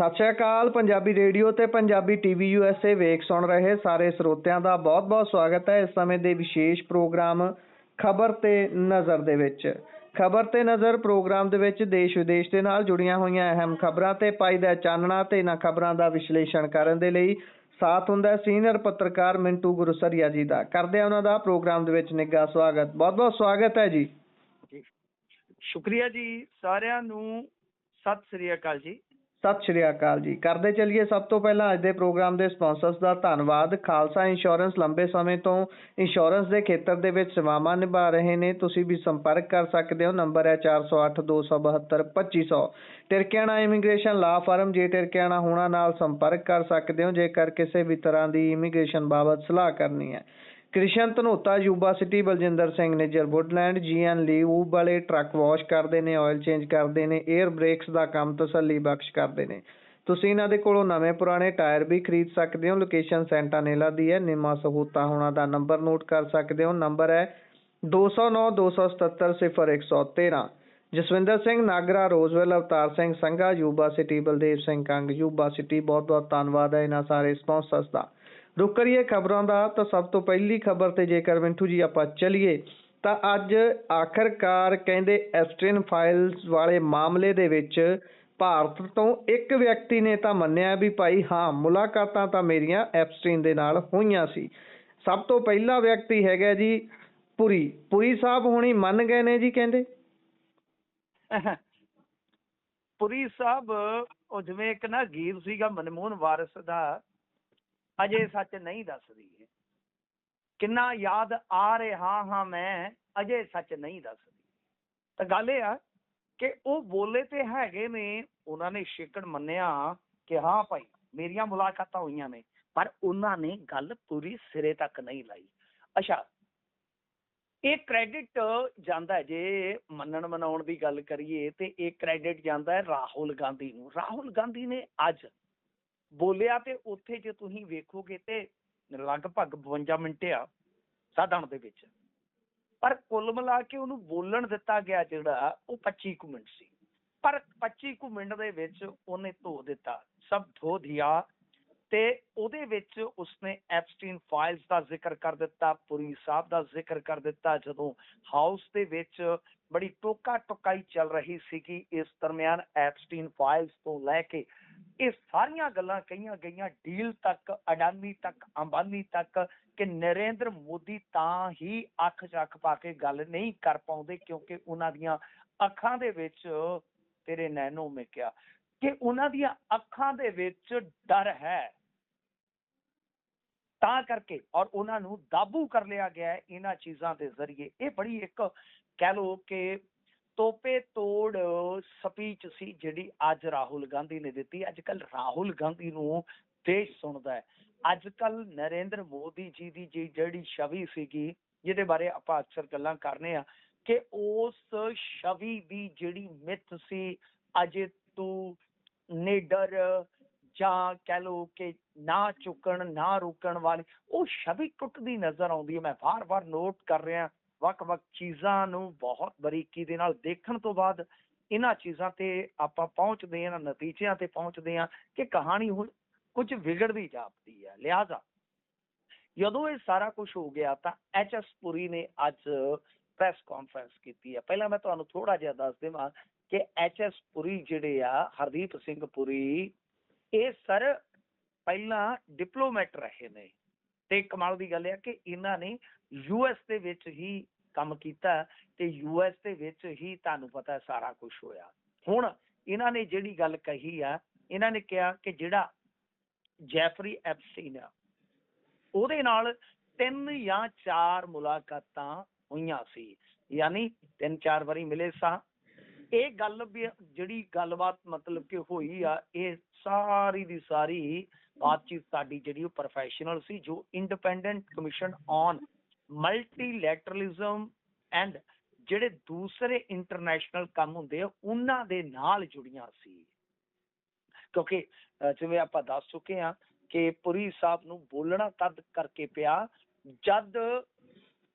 ਸਤਿ ਸ਼੍ਰੀ ਅਕਾਲ, ਪੰਜਾਬੀ ਰੇਡੀਓ ਤੇ Punjabi TV USA ਵੇਖ ਸੁਣ ਰਹੇ ਸਾਰੇ ਸਰੋਤਿਆਂ ਦਾ ਬਹੁਤ-ਬਹੁਤ ਸਵਾਗਤ ਹੈ ਇਸ ਸਮੇਂ ਦੇ ਵਿਸ਼ੇਸ਼ ਪ੍ਰੋਗਰਾਮ ਖਬਰ ਤੇ ਨਜ਼ਰ ਦੇ ਵਿੱਚ। ਖਬਰ ਤੇ ਨਜ਼ਰ ਪ੍ਰੋਗਰਾਮ ਦੇ ਵਿੱਚ ਦੇਸ਼ ਵਿਦੇਸ਼ ਦੇ ਨਾਲ ਜੁੜੀਆਂ ਹੋਈਆਂ ਅਹਿਮ ਖਬਰਾਂ ਤੇ ਪਾਈਦਾ ਚਾਨਣਾ ਤੇ ਇਹਨਾਂ ਖਬਰਾਂ ਦਾ ਵਿਸ਼ਲੇਸ਼ਣ ਕਰਨ ਦੇ ਲਈ ਸਾਥ ਹੁੰਦਾ ਸੀਨੀਅਰ ਪੱਤਰਕਾਰ ਮਿੰਟੂ ਗੁਰਸਰੀਆ ਜੀ ਦਾ। ਕਰਦੇ ਹਾਂ ਉਹਨਾਂ ਦਾ ਪ੍ਰੋਗਰਾਮ ਦੇ ਵਿੱਚ ਨਿੱਘਾ ਸਵਾਗਤ। ਬਹੁਤ-ਬਹੁਤ ਸਵਾਗਤ ਹੈ ਜੀ। ਸ਼ੁਕਰੀਆ ਜੀ ਸਾਰਿਆਂ ਨੂੰ। ਸਤਿ ਸ੍ਰੀ ਅਕਾਲ ਜੀ। ਸਤਿ ਸ਼੍ਰੀ ਅਕਾਲ ਜੀ। ਕਰਦੇ ਚੱਲੀਏ ਸਭ ਤੋਂ ਪਹਿਲਾਂ ਅੱਜ ਦੇ ਪ੍ਰੋਗਰਾਮ ਦੇ ਸਪਾਂਸਰਸ ਦਾ ਧੰਨਵਾਦ। ਖਾਲਸਾ ਇੰਸ਼ੋਰੈਂਸ ਲੰਬੇ ਸਮੇਂ ਤੋਂ ਇੰਸ਼ੋਰੈਂਸ ਦੇ ਖੇਤਰ ਦੇ ਵਿੱਚ ਸੇਵਾਵਾਂ ਨਿਭਾ ਰਹੇ ਨੇ। ਤੁਸੀਂ ਵੀ ਸੰਪਰਕ ਕਰ ਸਕਦੇ ਹੋ। ਨੰਬਰ ਹੈ 4082722500 ਟਿਰਕਿਆਣਾ ਇਮੀਗ੍ਰੇਸ਼ਨ ਲਾ ਫਰਮ, ਜੇ ਟਿਰਕਿਆਣਾ ਹੋਣਾ ਨਾਲ ਸੰਪਰਕ ਕਰ ਸਕਦੇ ਹੋ, ਜੇਕਰ ਕਿਸੇ ਵੀ ਤਰ੍ਹਾਂ ਦੀ ਇਮੀਗ੍ਰੇਸ਼ਨ ਬਾਬਤ ਸਲਾਹ ਕਰਨੀ ਹੈ। Krishan Dhanota, Yuba City, Baljinder Singh Nijjar Woodland, GN ਲੀਵ ਵਾਲੇ ਟਰੱਕ ਵਾਸ਼ ਕਰਦੇ ਨੇ ਆਇਲ ਚੇਂਜ ਕਰਦੇ ਨੇ 에ਅਰ ਬ੍ਰੇਕਸ ਦਾ ਕੰਮ ਤਸੱਲੀ ਬਖਸ਼ ਕਰਦੇ ਨੇ। ਤੁਸੀਂ ਇਹਨਾਂ ਦੇ ਕੋਲੋਂ ਨਵੇਂ ਪੁਰਾਣੇ ਟਾਇਰ ਵੀ ਖਰੀਦ ਸਕਦੇ ਹੋ, ਲੋਕੇਸ਼ਨ ਸੈਂਟਾਨੇਲਾ ਦੀ ਹੈ, ਨਿਮਾ ਸਹੂਤਾ ਹੋਣਾ ਦਾ ਨੰਬਰ ਨੋਟ ਕਰ ਸਕਦੇ ਹੋ, ਨੰਬਰ ਹੈ 209 277 0113 Jaswinder Singh, Nagra, Roseville, Avtar Singh Sangha, Yuba City, Baldev Singh Kang, Yuba City ਬਹੁਤ ਬਹੁਤ ਧੰਨਵਾਦ ਹੈ ਇਹਨਾਂ ਸਾਰੇ ਸਪਾਂਸਰਸ ਦਾ। ਰੁਕ ਕਰੀਏ ਖਬਰਾਂ ਦਾ, ਤਾਂ ਸਭ ਤੋਂ ਪਹਿਲੀ ਖਬਰ ਤੇ ਜੇਕਰ ਮਿੰਟੂ ਜੀ ਆਪਾਂ ਚਲੀਏ, ਤਾਂ ਅੱਜ ਆਖਰਕਾਰ ਕਹਿੰਦੇ ਐਸਟ੍ਰਿਨ ਫਾਈਲਸ ਵਾਲੇ ਮਾਮਲੇ ਦੇ ਵਿੱਚ ਭਾਰਤ ਤੋਂ ਇੱਕ ਵਿਅਕਤੀ ਨੇ ਤਾਂ ਮੰਨਿਆ ਵੀ ਭਾਈ, ਹਾਂ, ਮੁਲਾਕਾਤਾਂ ਤਾਂ ਮੇਰੀਆਂ ਐਪਸਟ੍ਰਿਨ ਦੇ ਨਾਲ ਹੋਈਆਂ ਸੀ। ਸਭ ਤੋਂ ਪਹਿਲਾ ਵਿਅਕਤੀ ਹੈਗਾ ਜੀ ਪੁਰੀ। ਪੁਰੀ ਸਾਹਿਬ ਹੁਣੀ ਮੰਨ ਗਏ ਨੇ ਜੀ ਕਹਿੰਦੇ? ਪੁਰੀ ਸਾਹਿਬ, ਉਹ ਜਿਵੇਂ ਇੱਕ ਨਾ ਗੀਤ ਸੀਗਾ ਮਨਮੋਹਨ ਵਾਰਿਸ ਦਾ ਅਜੇ ਸੱਚ ਨਹੀਂ ਦੱਸਦੀ ਹੈ ਕਿੰਨਾ ਯਾਦ ਆ ਰਿਹਾ ਹਾਂ ਮੈਂ, ਅਜੇ ਸੱਚ ਨਹੀਂ ਦੱਸਦੀ। ਤਾਂ ਗੱਲ ਇਹ ਆ ਕਿ ਉਹ ਬੋਲੇ ਤੇ ਹੈਗੇ ਨੇ, ਉਹਨਾਂ ਨੇ ਸ਼ਿਕਣ ਮੰਨਿਆ ਕਿ ਹਾਂ ਭਾਈ, ਮੇਰੀਆਂ ਮੁਲਾਕਾਤਾਂ ਹੋਈਆਂ ਨੇ, ਪਰ ਉਹਨਾਂ ਨੇ ਗੱਲ ਪੂਰੀ ਸਿਰੇ ਤੱਕ ਨਹੀਂ ਲਾਈ। ਅੱਛਾ, ਇਹ ਕ੍ਰੈਡਿਟ ਜਾਂਦਾ ਜੇ ਮੰਨਣ ਮਨਾਉਣ ਦੀ ਗੱਲ ਕਰੀਏ ਤੇ ਇਹ ਕ੍ਰੈਡਿਟ ਜਾਂਦਾ ਹੈ ਰਾਹੁਲ ਗਾਂਧੀ ਨੂੰ। ਰਾਹੁਲ ਗਾਂਧੀ ਨੇ ਅੱਜ ਬੋਲਿਆ ਤੇ ਉੱਥੇ ਜੇ ਤੁਸੀਂ ਵੇਖੋਗੇ ਤੇ ਲਗਭਗ 52 ਮਿੰਟ ਆ ਸਾਧਨ ਦੇ ਵਿੱਚ। ਪਰ ਕੁੱਲ ਮਿਲਾ ਕੇ ਉਹਨੂੰ ਬੋਲਣ ਦਿੱਤਾ ਗਿਆ ਜਿਹੜਾ, ਉਹ 25 ਕੁ ਮਿੰਟ ਸੀ। ਪਰ 25 ਕੁ ਮਿੰਟ ਦੇ ਵਿੱਚ ਉਹਨੇ ਧੋ ਦਿੱਤਾ। ਸਭ ਧੋ ਦਿਆ ਤੇ ਉਹਦੇ ਵਿੱਚ ਉਸਨੇ ਐਪਸਟੀਨ ਫਾਈਲਸ ਦਾ ਜ਼ਿਕਰ ਕਰ ਦਿੱਤਾ, ਪੁਰੀ ਸਾਹਿਬ ਦਾ ਜ਼ਿਕਰ ਕਰ ਦਿੱਤਾ, ਜਦੋਂ ਹਾਊਸ ਦੇ ਵਿੱਚ ਬੜੀ ਟੋਕਾ ਟੋਕਾਈ ਚੱਲ ਰਹੀ ਸੀ ਕਿ ਇਸ ਦਰਮਿਆਨ ਐਪਸਟੀਨ ਫਾਈਲਸ ਤੋਂ ਲੈ ਕੇ ਇਹ ਸਾਰੀਆਂ ਗੱਲਾਂ ਕਹੀਆਂ ਗਈਆਂ, ਡੀਲ ਤੱਕ, ਅਡਾਨੀ ਤੱਕ, ਅੰਬਾਨੀ ਤੱਕ ਕਿ ਨਰਿੰਦਰ ਮੋਦੀ ਤਾਂ ਹੀ ਅੱਖ 'ਚ ਪਾ ਕੇ ਗੱਲ ਨਹੀਂ ਕਰ ਪਾਉਂਦੇ ਕਿਉਂਕਿ ਉਹਨਾਂ ਦੀਆਂ ਅੱਖਾਂ ਦੇ ਵਿੱਚ ਤੇਰੇ ਨੈਣੋ ਮੈਂ ਕਿਹਾ ਕਿ ਉਹਨਾਂ ਦੀਆਂ ਅੱਖਾਂ ਦੇ ਵਿੱਚ ਡਰ ਹੈ। ਤਾਂ ਕਰਕੇ ਔਰ ਉਹਨਾਂ ਨੂੰ ਕਾਬੂ ਕਰ ਲਿਆ ਗਿਆ ਇਹਨਾਂ ਚੀਜ਼ਾਂ ਦੇ ਜ਼ਰੀਏ। ਇਹ ਬੜੀ ਇੱਕ ਕਹਿ ਲੋ ਕਿ ਤੋਪੇ ਤੋੜ ਸਪੀਚ ਸੀ ਜਿਹੜੀ ਅੱਜ ਰਾਹੁਲ ਗਾਂਧੀ ਨੇ ਦਿੱਤੀ। ਅੱਜ ਕੱਲ ਰਾਹੁਲ ਗਾਂਧੀ ਨੂੰ ਦੇਸ਼ ਸੁਣਦਾ ਹੈ। ਅੱਜ ਕੱਲ ਨਰਿੰਦਰ ਮੋਦੀ ਜੀ ਦੀ ਜੀ ਜਿਹੜੀ ਛਵੀ ਸੀਗੀ, ਜਿਹਦੇ ਬਾਰੇ ਆਪਾਂ ਅਕਸਰ ਗੱਲਾਂ ਕਰਨੇ ਆ, ਕਿ ਉਸ ਛਵੀ ਦੀ ਜਿਹੜੀ ਮਿੱਥ ਸੀ, ਅਜੇ ਤੂੰ ਨਿਡਰ, ਜਾਂ ਕਹਿ ਲੋ ਕਿ ਨਾ ਚੁੱਕਣ ਨਾ ਰੁਕਣ ਵਾਲੀ, ਉਹ ਛਵੀ ਟੁੱਟਦੀ ਨਜ਼ਰ ਆਉਂਦੀ ਹੈ। ਮੈਂ ਵਾਰ-ਵਾਰ ਨੋਟ ਕਰ ਰਿਹਾ ਵੱਖ-ਵੱਖ ਚੀਜ਼ਾਂ ਨੂੰ ਬਹੁਤ ਬਰੀਕੀ ਦੇ ਨਾਲ ਦੇਖਣ ਤੋਂ ਬਾਅਦ ਇਹਨਾਂ ਚੀਜ਼ਾਂ ਤੇ ਆਪਾਂ ਪਹੁੰਚਦੇ ਹਾਂ ਨਤੀਜਿਆਂ ਤੇ ਪਹੁੰਚਦੇ ਹਾਂ ਕਿ ਕਹਾਣੀ ਹੁਣ ਕੁਝ ਵਿਗੜਦੀ ਜਾਪਦੀ ਹੈ। ਲਿਹਾਜ਼ਾ ਜਦੋਂ ਇਹ ਸਾਰਾ ਕੁਝ ਹੋ ਗਿਆ ਤਾਂ ਐਚ ਐਸ ਪੁਰੀ ਨੇ ਅੱਜ ਪ੍ਰੈਸ ਕਾਨਫਰੰਸ ਕੀਤੀ ਹੈ। ਪਹਿਲਾਂ ਮੈਂ ਤੁਹਾਨੂੰ ਥੋੜਾ ਜਿਹਾ ਦੱਸ ਦੇਵਾਂ ਕਿ ਐਚ ਐਸ ਪੁਰੀ ਜਿਹੜੇ ਆ, ਹਰਦੀਪ ਸਿੰਘ ਪੁਰੀ, ਇਹ ਸਰ ਪਹਿਲਾਂ ਡਿਪਲੋਮੈਟ ਰਹੇ ਨੇ। ਤੇ ਕਮਾਲ ਦੀ ਗੱਲ ਹੈ ਕਿ ਇਹਨਾਂ ਨੇ ਯੂਐਸ ਦੇ ਵਿੱਚ ਹੀ ਕੰਮ ਕੀਤਾ ਤੇ ਯੂਐਸ ਦੇ ਵਿੱਚ ਹੀ ਤੁਹਾਨੂੰ ਪਤਾ ਸਾਰਾ ਕੁਝ ਹੋਇਆ। ਹੁਣ ਇਹਨਾਂ ਨੇ ਜਿਹੜੀ ਗੱਲ ਕਹੀ ਆ, ਇਹਨਾਂ ਨੇ ਕਿਹਾ ਕਿ ਜਿਹੜਾ ਜੈਫਰੀ ਐਪਸਟੀਨ ਆ, ਉਹਦੇ ਨਾਲ ਤਿੰਨ ਜਾਂ ਚਾਰ ਮੁਲਾਕਾਤਾਂ ਹੋਈਆਂ ਸੀ। ਯਾਨੀ ਤਿੰਨ ਚਾਰ ਵਾਰੀ ਮਿਲੇ ਸਾਂ। ਇਹ ਗੱਲ ਵੀ ਜਿਹੜੀ ਗੱਲਬਾਤ ਮਤਲਬ ਕਿ ਹੋਈ ਆ, ਇਹ ਸਾਰੀ ਦੀ ਸਾਰੀ ਬਾਤਚੀਤ ਸਾਡੀ ਜਿਹੜੀ ਉਹ ਪ੍ਰੋਫੈਸ਼ਨਲ ਸੀ, ਜੋ independent commission on multilateralism and ਜਿਹੜੇ ਦੂਸਰੇ ਇੰਟਰਨੈਸ਼ਨਲ ਕੰਮ ਹੁੰਦੇ ਆ, ਉਹਨਾਂ ਦੇ ਨਾਲ ਜੁੜੀਆਂ ਸੀ। ਕਿਉਂਕਿ ਜਿਵੇਂ ਆਪਾਂ ਦੱਸ ਚੁੱਕੇ ਆ ਕਿ ਪੁਰੀ ਸਾਹਿਬ ਨੂੰ ਬੋਲਣਾ ਤਦ ਕਰਕੇ ਪਿਆ ਜਦ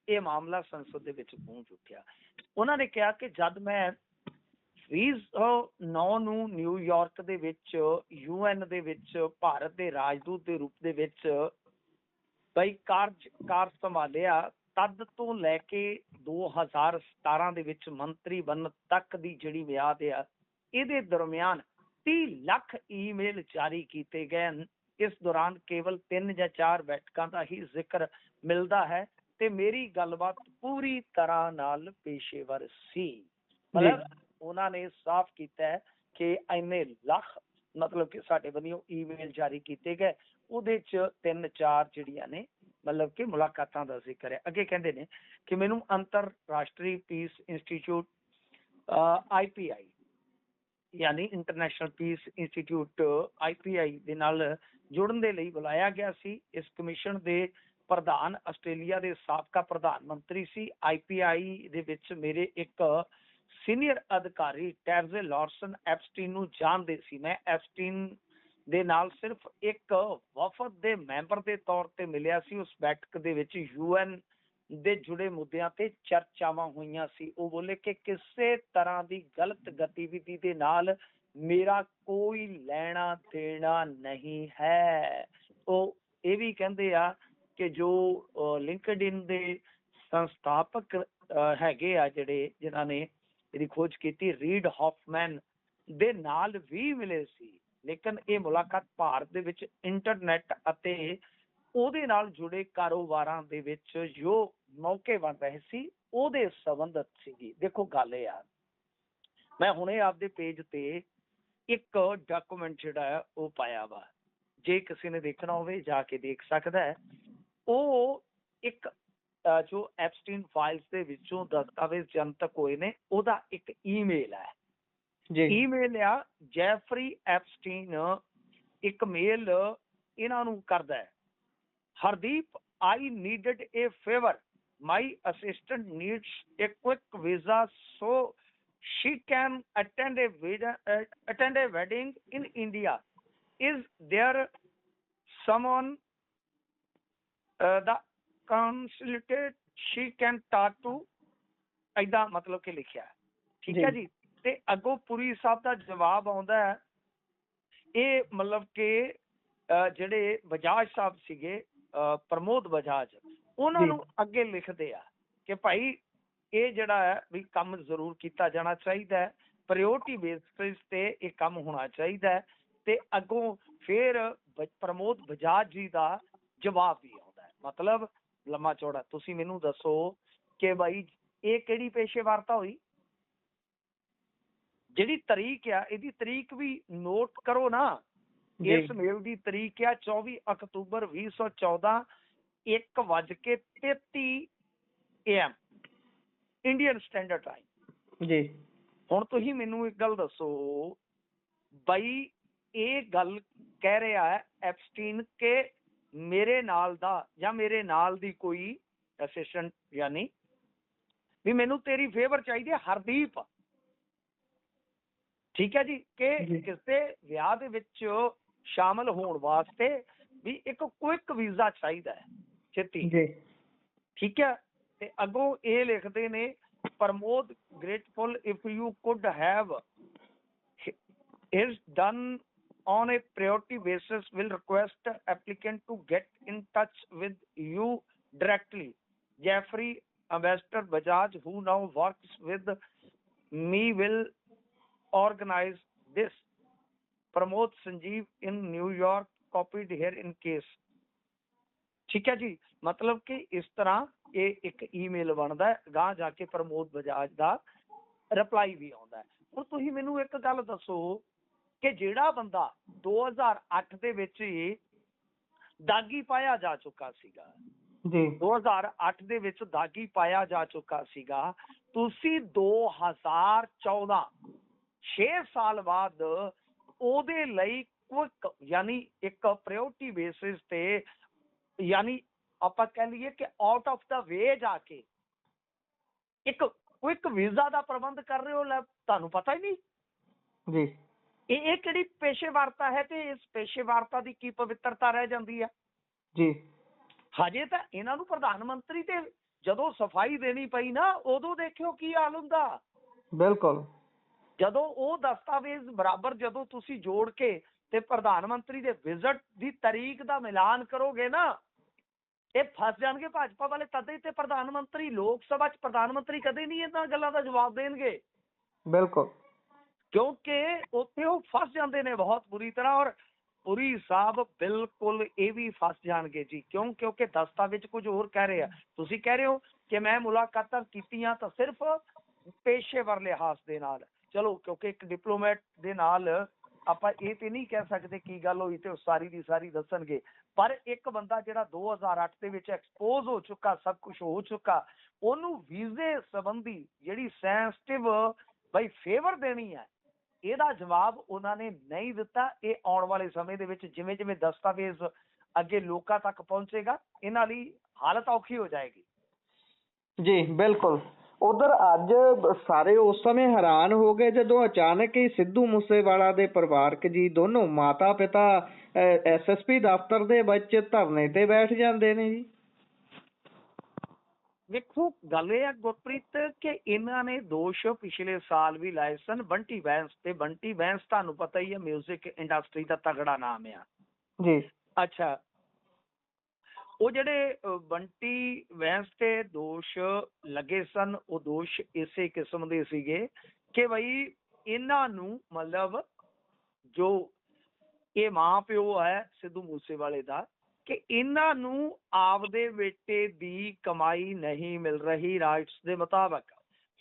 ਇਹ ਮਾਮਲਾ ਸੰਸਦ ਦੇ ਵਿੱਚ ਪਹੁੰਚ ਚੁੱਕਿਆ ਉਹਨਾਂ ਨੇ ਕਿਹਾ ਕਿ ਜਦ ਮੈਂ 2009 ਨੂੰ ਨਿਊਯਾਰਕ ਦੇ ਵਿੱਚ ਯੂਐਨ ਦੇ ਵਿੱਚ, ਭਾਰਤ ਦੇ ਰਾਜਦੂਤ ਦੇ ਰੂਪ ਦੇ ਵਿੱਚ ਬਈ ਕਾਰਜ ਕਾਰ ਸੰਭਾਲਿਆ। ਤਦ ਤੋਂ ਲੈ ਕੇ 2017 ਦੇ ਵਿੱਚ ਮੰਤਰੀ ਬਣਨ ਤੱਕ ਦੀ ਜਿਹੜੀ ਮਿਆਦ ਆ, ਇਹਦੇ ਦਰਮਿਆਨ 30 ਲੱਖ ਈਮੇਲ ਜਾਰੀ ਕੀਤੇ ਗਏ। ਇਸ ਦੌਰਾਨ ਕੇਵਲ 3 ਜਾਂ 4 ਬੈਠਕਾਂ ਦਾ ਹੀ ਜ਼ਿਕਰ ਮਿਲਦਾ ਹੈ ਤੇ ਮੇਰੀ ਗੱਲਬਾਤ ਪੂਰੀ ਤਰ੍ਹਾਂ ਨਾਲ ਪੇਸ਼ੇਵਰ ਸੀ। ਮਤਲਬ ਉਹਨਾਂ ਨੇ ਸਾਫ਼ ਕੀਤਾ ਹੈ ਕਿ ਇੰਨੇ ਲੱਖ ਮਤਲਬ ਕਿ ਸਾਡੇ ਵੱਲੋਂ ਈਮੇਲ ਜਾਰੀ ਕੀਤੇ ਗਏ। ਉਹਦੇ ਚ ਤਿੰਨ ਚਾਰ ਜਿਹੜੀਆਂ ਨੇ, ਮਤਲਬ ਕਿ ਮੁਲਾਕਾਤਾਂ ਦਾ ਜ਼ਿਕਰ ਹੈ। ਅੱਗੇ ਕਹਿੰਦੇ ਨੇ ਕਿ ਮੈਨੂੰ ਅੰਤਰਰਾਸ਼ਟਰੀ ਪੀਸ ਇੰਸਟੀਚਿਊਟ ਆਈਪੀਆਈ ਯਾਨੀ ਇੰਟਰਨੈਸ਼ਨਲ ਪੀਸ ਇੰਸਟੀਚਿਊਟ ਆਈਪੀਆਈ ਦੇ ਨਾਲ ਜੁੜਨ ਦੇ ਲਈ ਬੁਲਾਇਆ ਗਿਆ ਸੀ। ਇਸ ਕਮਿਸ਼ਨ ਦੇ ਪ੍ਰਧਾਨ ਆਸਟ੍ਰੇਲੀਆ ਦੇ ਸਾਬਕਾ ਪ੍ਰਧਾਨ ਮੰਤਰੀ ਸੀ। ਆਈਪੀਆਈ ਦੇ ਵਿੱਚ ਮੇਰੇ ਇੱਕ ਸੀਨੀਅਰ ਅਧਿਕਾਰੀ ਟੈਰਜ਼ੇ ਲਾਰਸਨ ਐਪਸਟੀਨ ਨੂੰ ਜਾਣਦੇ ਸੀ। ਮੈਂ ਐਪਸਟੀਨ ਦੇ ਨਾਲ ਸਿਰਫ ਇੱਕ ਵਫਦ ਦੇ ਮੈਂਬਰ ਦੇ ਤੌਰ ਤੇ ਮਿਲਿਆ ਸੀ। ਉਸ ਬੈਠਕ ਦੇ ਵਿੱਚ ਯੂਐਨ ਦੇ ਜੁੜੇ ਮੁੱਦਿਆਂ ਤੇ ਚਰਚਾਵਾਂ ਹੋਈਆਂ ਸੀ। ਉਹ ਬੋਲੇ ਕਿ ਕਿਸੇ ਤਰ੍ਹਾਂ ਦੀ ਗਲਤ ਗਤੀਵਿਧੀ ਦੇ ਨਾਲ ਮੇਰਾ ਕੋਈ ਲੈਣਾ ਦੇਣਾ ਨਹੀਂ ਹੈ। ਉਹ ਇਹ ਵੀ ਕਹਿੰਦੇ ਆ ਕਿ ਜੋ ਲਿੰਕਡਇਨ ਦੇ ਸੰਸਥਾਪਕ ਹੈਗੇ ਆ ਜਿਹੜੇ, ਜਿਨ੍ਹਾਂ ਨੇ ਇਹਦੀ ਖੋਜ ਕੀਤੀ, ਰੀਡ ਹਾਫਮੈਨ ਦੇ ਨਾਲ ਵੀ ਮਿਲੇ ਸੀ। ਲੇਕਿਨ ਇਹ ਮੁਲਾਕਾਤ ਭਾਰਤ ਦੇ ਵਿੱਚ ਇੰਟਰਨੈਟ ਅਤੇ ਉਹਦੇ ਨਾਲ ਜੁੜੇ ਕਾਰੋਬਾਰਾਂ ਦੇ ਵਿੱਚ ਜੋ ਮੌਕੇ ਬਣ ਰਹੇ ਸੀ, ਉਹਦੇ ਸੰਬੰਧਤ ਸੀਗੀ। ਦੇਖੋ ਗੱਲ ਇਹ ਆ, ਮੈਂ ਹੁਣੇ ਆਪਦੇ ਪੇਜ ਤੇ ਇੱਕ ਡਾਕੂਮੈਂਟ ਜਿਹੜਾ ਹੈ, ਉਹ ਪਾਇਆ ਵਾ। ਜੇ ਕਿਸੇ ਨੇ ਦੇਖਣਾ ਹੋਵੇ, ਜਾ ਕੇ ਦੇਖ ਸਕਦਾ ਹੈ। ਉਹ ਇੱਕ ਜੋ ਐਪਸਟੀਨ ਫਾਈਲਸ ਦੇ ਵਿੱਚੋਂ ਦਸਤਾਵੇਜ਼ ਜਨਤਕ ਹੋਏ ਨੇ ਉਹਦਾ ਇੱਕ ਈਮੇਲ ਹੈ। ਜੀ। ਈਮੇਲ ਆ ਜੈਫਰੀ ਐਪਸਟੀਨ ਇੱਕ ਮੇਲ ਇਹਨਾਂ ਨੂੰ ਕਰਦਾ ਹੈ। Hardeep I needed a favour my assistant needs a quick visa so she can attend a uh, attend a wedding in India. Is there someone uh, the consulate she can talk to? ਏਦਾਂ ਮਤਲਬ ਕਿ ਲਿਖਿਆ। ਠੀਕ ਹੈ ਜੀ। ਤੇ ਅੱਗੋਂ ਪੁਰੀ ਸਾਹਿਬ ਦਾ ਜਵਾਬ ਆਉਂਦਾ ਹੈ ਇਹ ਮਤਲਬ ਕਿ ਜਿਹੜੇ ਬਜਾਜ ਸਾਹਿਬ ਸੀਗੇ ਪ੍ਰਮੋਦ ਬਜਾਜ ਉਹਨਾਂ। ਨੂੰ ਅੱਗੇ ਲਿਖਦੇ ਆ ਕਿ ਭਾਈ ਇਹ ਜਿਹੜਾ ਹੈ ਵੀ ਕੰਮ ਜ਼ਰੂਰ ਕੀਤਾ ਜਾਣਾ ਚਾਹੀਦਾ ਹੈ ਪ੍ਰਾਇੋਰਟੀ ਬੇਸਿਸ ਤੇ ਇਹ ਕੰਮ ਹੋਣਾ ਚਾਹੀਦਾ ਹੈ ਤੇ ਅੱਗੋਂ ਫਿਰ ਪ੍ਰਮੋਦ ਬਜਾਜ ਜੀ ਦਾ ਜਵਾਬ ਵੀ ਆਉਂਦਾ ਹੈ ਮਤਲਬ ਲੰਮਾ ਚੌੜਾ ਤੁਸੀਂ ਮੈਨੂੰ ਦੱਸੋ ਕਿ ਭਾਈ ਇਹ ਕਿਹੜੀ ਪੇਸ਼ੇਵਾਰਤਾ ਹੋਈ? ਜਿਹੜੀ ਤਰੀਕ ਆ ਇਹਦੀ ਤਰੀਕ ਵੀ ਨੋਟ ਕਰੋ ਨਾ। ਇਸ ਮੇਲ ਦੀ ਤਰੀਕ ਆ 24 ਅਕਤੂਬਰ 2014 ਇੱਕ ਵੱਜ ਕੇ 33 AM ਇੰਡੀਅਨ ਸਟੈਂਡਰਡ ਟਾਈਮ ਜੀ। ਹੁਣ ਤੁਸੀਂ ਮੈਨੂੰ ਇੱਕ ਗੱਲ ਦੱਸੋ ਬਈ ਇਹ ਗੱਲ ਕਹਿ ਰਿਹਾ ਹੈ ਐਪਸਟੀਨ ਕਿ ਮੇਰੇ ਨਾਲ ਦਾ ਜਾਂ ਮੇਰੇ ਨਾਲ ਦੀ ਕੋਈ ਅਸਿਸਟੈਂਟ ਯਾਨੀ ਵੀ ਮੈਨੂੰ ਤੇਰੀ ਫੇਵਰ ਚਾਹੀਦੀ ਹੈ ਹਰਦੀਪ। ਠੀਕ ਹੈ ਜੀ? ਕਿ। ਕਿਸੇ ਵਿਆਹ ਦੇ ਵਿੱਚ ਸ਼ਾਮਲ ਹੋਣ ਵਾਸਤੇ ਵੀ ਇੱਕ ਕੁਇਕ ਵੀਜ਼ਾ ਚਾਹੀਦਾ ਹੈ ਛੇਤੀ। ਜੀ। ਠੀਕ ਹੈ? ਤੇ ਅੱਗੋਂ ਇਹ ਲਿਖਦੇ ਨੇ Pramod grateful if you could have is done on a priority basis will request applicant to get in touch with you directly jeffrey ambassador bajaj who now works with me will organize this pramod sanjeev in new york copied here in case ਠੀਕ ਹੈ ਜੀ ਮਤਲਬ ਕਿ ਇਸ ਤਰ੍ਹਾਂ ਇਹ ਇੱਕ email ਬਣਦਾ ਹੈ ਗਾਂ ਜਾ ਕੇ ਪ੍ਰਮੋਦ ਬਜਾਜ ਦਾ ਰਿਪਲਾਈ ਵੀ ਆਉਂਦਾ ਹੈ ਹੁਣ ਤੁਸੀਂ ਮੈਨੂੰ ਇੱਕ ਗੱਲ ਦੱਸੋ ਕਿ ਜਿਹੜਾ ਬੰਦਾ 2008 ਦੇ ਵਿੱਚ ਹੀ ਦਾਗੀ ਪਾਇਆ ਜਾ ਚੁੱਕਾ ਸੀਗਾ। ਜੀ। 2008 ਦੇ ਵਿੱਚ ਦਾਗੀ ਪਾਇਆ ਜਾ ਚੁੱਕਾ ਸੀਗਾ। ਤੁਸੀਂ 2014 6 ਸਾਲ ਬਾਅਦ ਉਹਦੇ ਲਈ ਕੁਇਕ ਯਾਨੀ ਇੱਕ ਪ੍ਰਾਇੋਰਟੀ ਬੇਸਿਸ ਤੇ ਯਾਨੀ ਆਪਾਂ ਕਹਿ ਲਈਏ ਕਿ ਆਊਟ ਆਫ ਦਾ ਵੇ ਜਾ ਕੇ ਇੱਕ ਕੁਇਕ ਵੀਜ਼ਾ ਦਾ ਪ੍ਰਬੰਧ ਕਰ ਰਹੇ ਹੋ ਲੈ ਤੁਹਾਨੂੰ ਪਤਾ ਹੀ ਨਹੀਂ? ਜੀ। ਇਹ ਇਹ ਕਿਹੜੀ ਪੇਸ਼ੇਵਾਰਤਾ ਹੈ ਤੇ ਇਸ ਪੇਸ਼ੇਵਾਰਤਾ ਦੀ ਕੀ ਪਵਿੱਤਰਤਾ ਰਹਿ ਜਾਂਦੀ ਆ? ਜੀ। ਹਜੇ ਤਾਂ ਇਹਨਾਂ ਨੂੰ ਪ੍ਰਧਾਨ ਮੰਤਰੀ ਤੇ ਜਦੋਂ ਸਫ਼ਾਈ ਦੇਣੀ ਪਈ ਨਾ ਉਦੋਂ ਦੇਖਿਓ ਕੀ ਹਾਲ ਹੁੰਦਾ। ਬਿਲਕੁਲ। ਜਦੋਂ ਉਹ ਦਸਤਾਵੇਜ਼ ਬਰਾਬਰ ਜਦੋਂ ਤੁਸੀਂ ਜੋੜ ਕੇ ਤੇ ਪ੍ਰਧਾਨ ਮੰਤਰੀ ਦੇ ਵਿਜ਼ਿਟ ਦੀ ਤਾਰੀਖ ਦਾ ਮਿਲਾਨ ਕਰੋਗੇ ਨਾ ਇਹ ਫਸ ਜਾਣਗੇ ਭਾਜਪਾ ਵਾਲੇ ਤਦੇ ਤੇ ਪ੍ਰਧਾਨ ਮੰਤਰੀ ਲੋਕ ਸਭਾ 'ਚ ਪ੍ਰਧਾਨ ਮੰਤਰੀ ਕਦੇ ਨਹੀਂ ਇਹਨਾਂ ਗੱਲਾਂ ਦਾ ਜਵਾਬ ਦੇਣਗੇ। ਬਿਲਕੁਲ। ਕਿਉਂਕਿ ਉੱਥੇ ਉਹ ਫਸ ਜਾਂਦੇ ਨੇ ਬਹੁਤ ਬੁਰੀ ਤਰ੍ਹਾਂ ਔਰ ਪੁਰੀ ਸਾਹਿਬ ਬਿਲਕੁਲ ਇਹ ਵੀ ਫਸ ਜਾਣਗੇ ਜੀ, ਕਿਉਂ? ਕਿਉਂਕਿ ਦਸਤਾਵੇਜ਼ ਕੁਝ ਹੋਰ ਕਹਿ ਰਹੇ ਆ। ਤੁਸੀਂ ਕਹਿ ਰਹੇ ਹੋ ਕਿ ਮੈਂ ਮੁਲਾਕਾਤਾਂ ਕੀਤੀਆਂ ਤਾਂ ਸਿਰਫ ਪੇਸ਼ੇਵਰ ਲਿਹਾਜ਼ ਦੇ ਨਾਲ। ਚਲੋ, ਕਿਉਂਕਿ ਇੱਕ ਡਿਪਲੋਮੈਟ ਦੇ ਨਾਲ ਆਪਾਂ ਇਹ ਤੇ ਨਹੀਂ ਕਹਿ ਸਕਦੇ ਕੀ ਗੱਲ ਹੋਈ ਤੇ ਉਹ ਸਾਰੀ ਦੀ ਸਾਰੀ ਦੱਸਣਗੇ। ਪਰ ਇੱਕ ਬੰਦਾ ਜਿਹੜਾ 2008 ਦੇ ਵਿੱਚ ਐਕਸਪੋਜ਼ ਹੋ ਚੁੱਕਾ, ਸਭ ਕੁਝ ਹੋ ਚੁੱਕਾ, ਉਹਨੂੰ ਵੀਜ਼ੇ ਸੰਬੰਧੀ ਜਿਹੜੀ ਸੈਂਸਿਟਿਵ ਬਈ ਫੇਵਰ ਦੇਣੀ ਹੈ ਇਹਦਾ ਜਵਾਬ ਉਹਨਾਂ ਨੇ ਨਹੀਂ ਦਿੱਤਾ। ਇਹ ਆਉਣ ਵਾਲੇ ਸਮੇਂ ਦੇ ਵਿੱਚ ਜਿਵੇਂ ਜਿਵੇਂ ਦਸਤਾਵੇਜ਼ ਅੱਗੇ ਲੋਕਾਂ ਤੱਕ ਪਹੁੰਚੇਗਾ, ਇਹਨਾਂ ਲਈ ਹਾਲਤ ਔਖੀ ਹੋ ਜਾਏਗੀ। ਜੀ, ਬਿਲਕੁਲ। ਉਧਰ ਅੱਜ ਸਾਰੇ ਉਸ ਸਮੇਂ ਹੈਰਾਨ ਹੋ ਗਏ ਜਦੋਂ ਅਚਾਨਕ ਹੀ ਸਿੱਧੂ ਮੂਸੇਵਾਲਾ ਦੇ ਪਰਿਵਾਰਕ ਜੀ ਦੋਨੋਂ ਮਾਤਾ ਪਿਤਾ ਐਸਐਸਪੀ ਦਫ਼ਤਰ ਦੇ ਵਿੱਚ ਧਰਨੇ ਤੇ ਬੈਠ ਜਾਂਦੇ ਨੇ ਜੀ। ਵੇਖੋ ਗੱਲ ਇਹ ਹੈ ਗੁਰਪ੍ਰੀਤ ਕਿ ਇਹਨਾਂ ਨੇ ਦੋਸ਼ ਪਿਛਲੇ ਸਾਲ ਵੀ ਲਾਏ ਸਨ। ਬੰਟੀ ਬੈਂਸ ਤੇ ਬੰਟੀ ਬੈਂਸ ਤੁਹਾਨੂੰ ਪਤਾ ਹੀ ਹੈ 뮤직 ਇੰਡਸਟਰੀ ਦਾ ਤਗੜਾ ਨਾਮ ਆ। ਜੀ। ਅੱਛਾ। ਉਹ ਜਿਹੜੇ ਬੰਟੀ ਵੈਂਸ ਤੇ ਦੋਸ਼ ਲੱਗੇ ਸਨ ਉਹ ਦੋਸ਼ ਇਸੇ ਕਿਸਮ ਦੇ ਸੀਗੇ ਕਿ ਬਈ ਇਹਨਾਂ ਨੂੰ ਮਤਲਬ ਜੋ ਇਹ ਮਾਂ ਪਿਓ ਹੈ ਸਿੱਧੂ ਮੂਸੇਵਾਲੇ ਦਾ ਕਿ ਇਹਨਾਂ ਨੂੰ ਆਪਦੇ ਬੇਟੇ ਦੀ ਕਮਾਈ ਨਹੀਂ ਮਿਲ ਰਹੀ ਰਾਈਟਸ ਦੇ ਮੁਤਾਬਕ।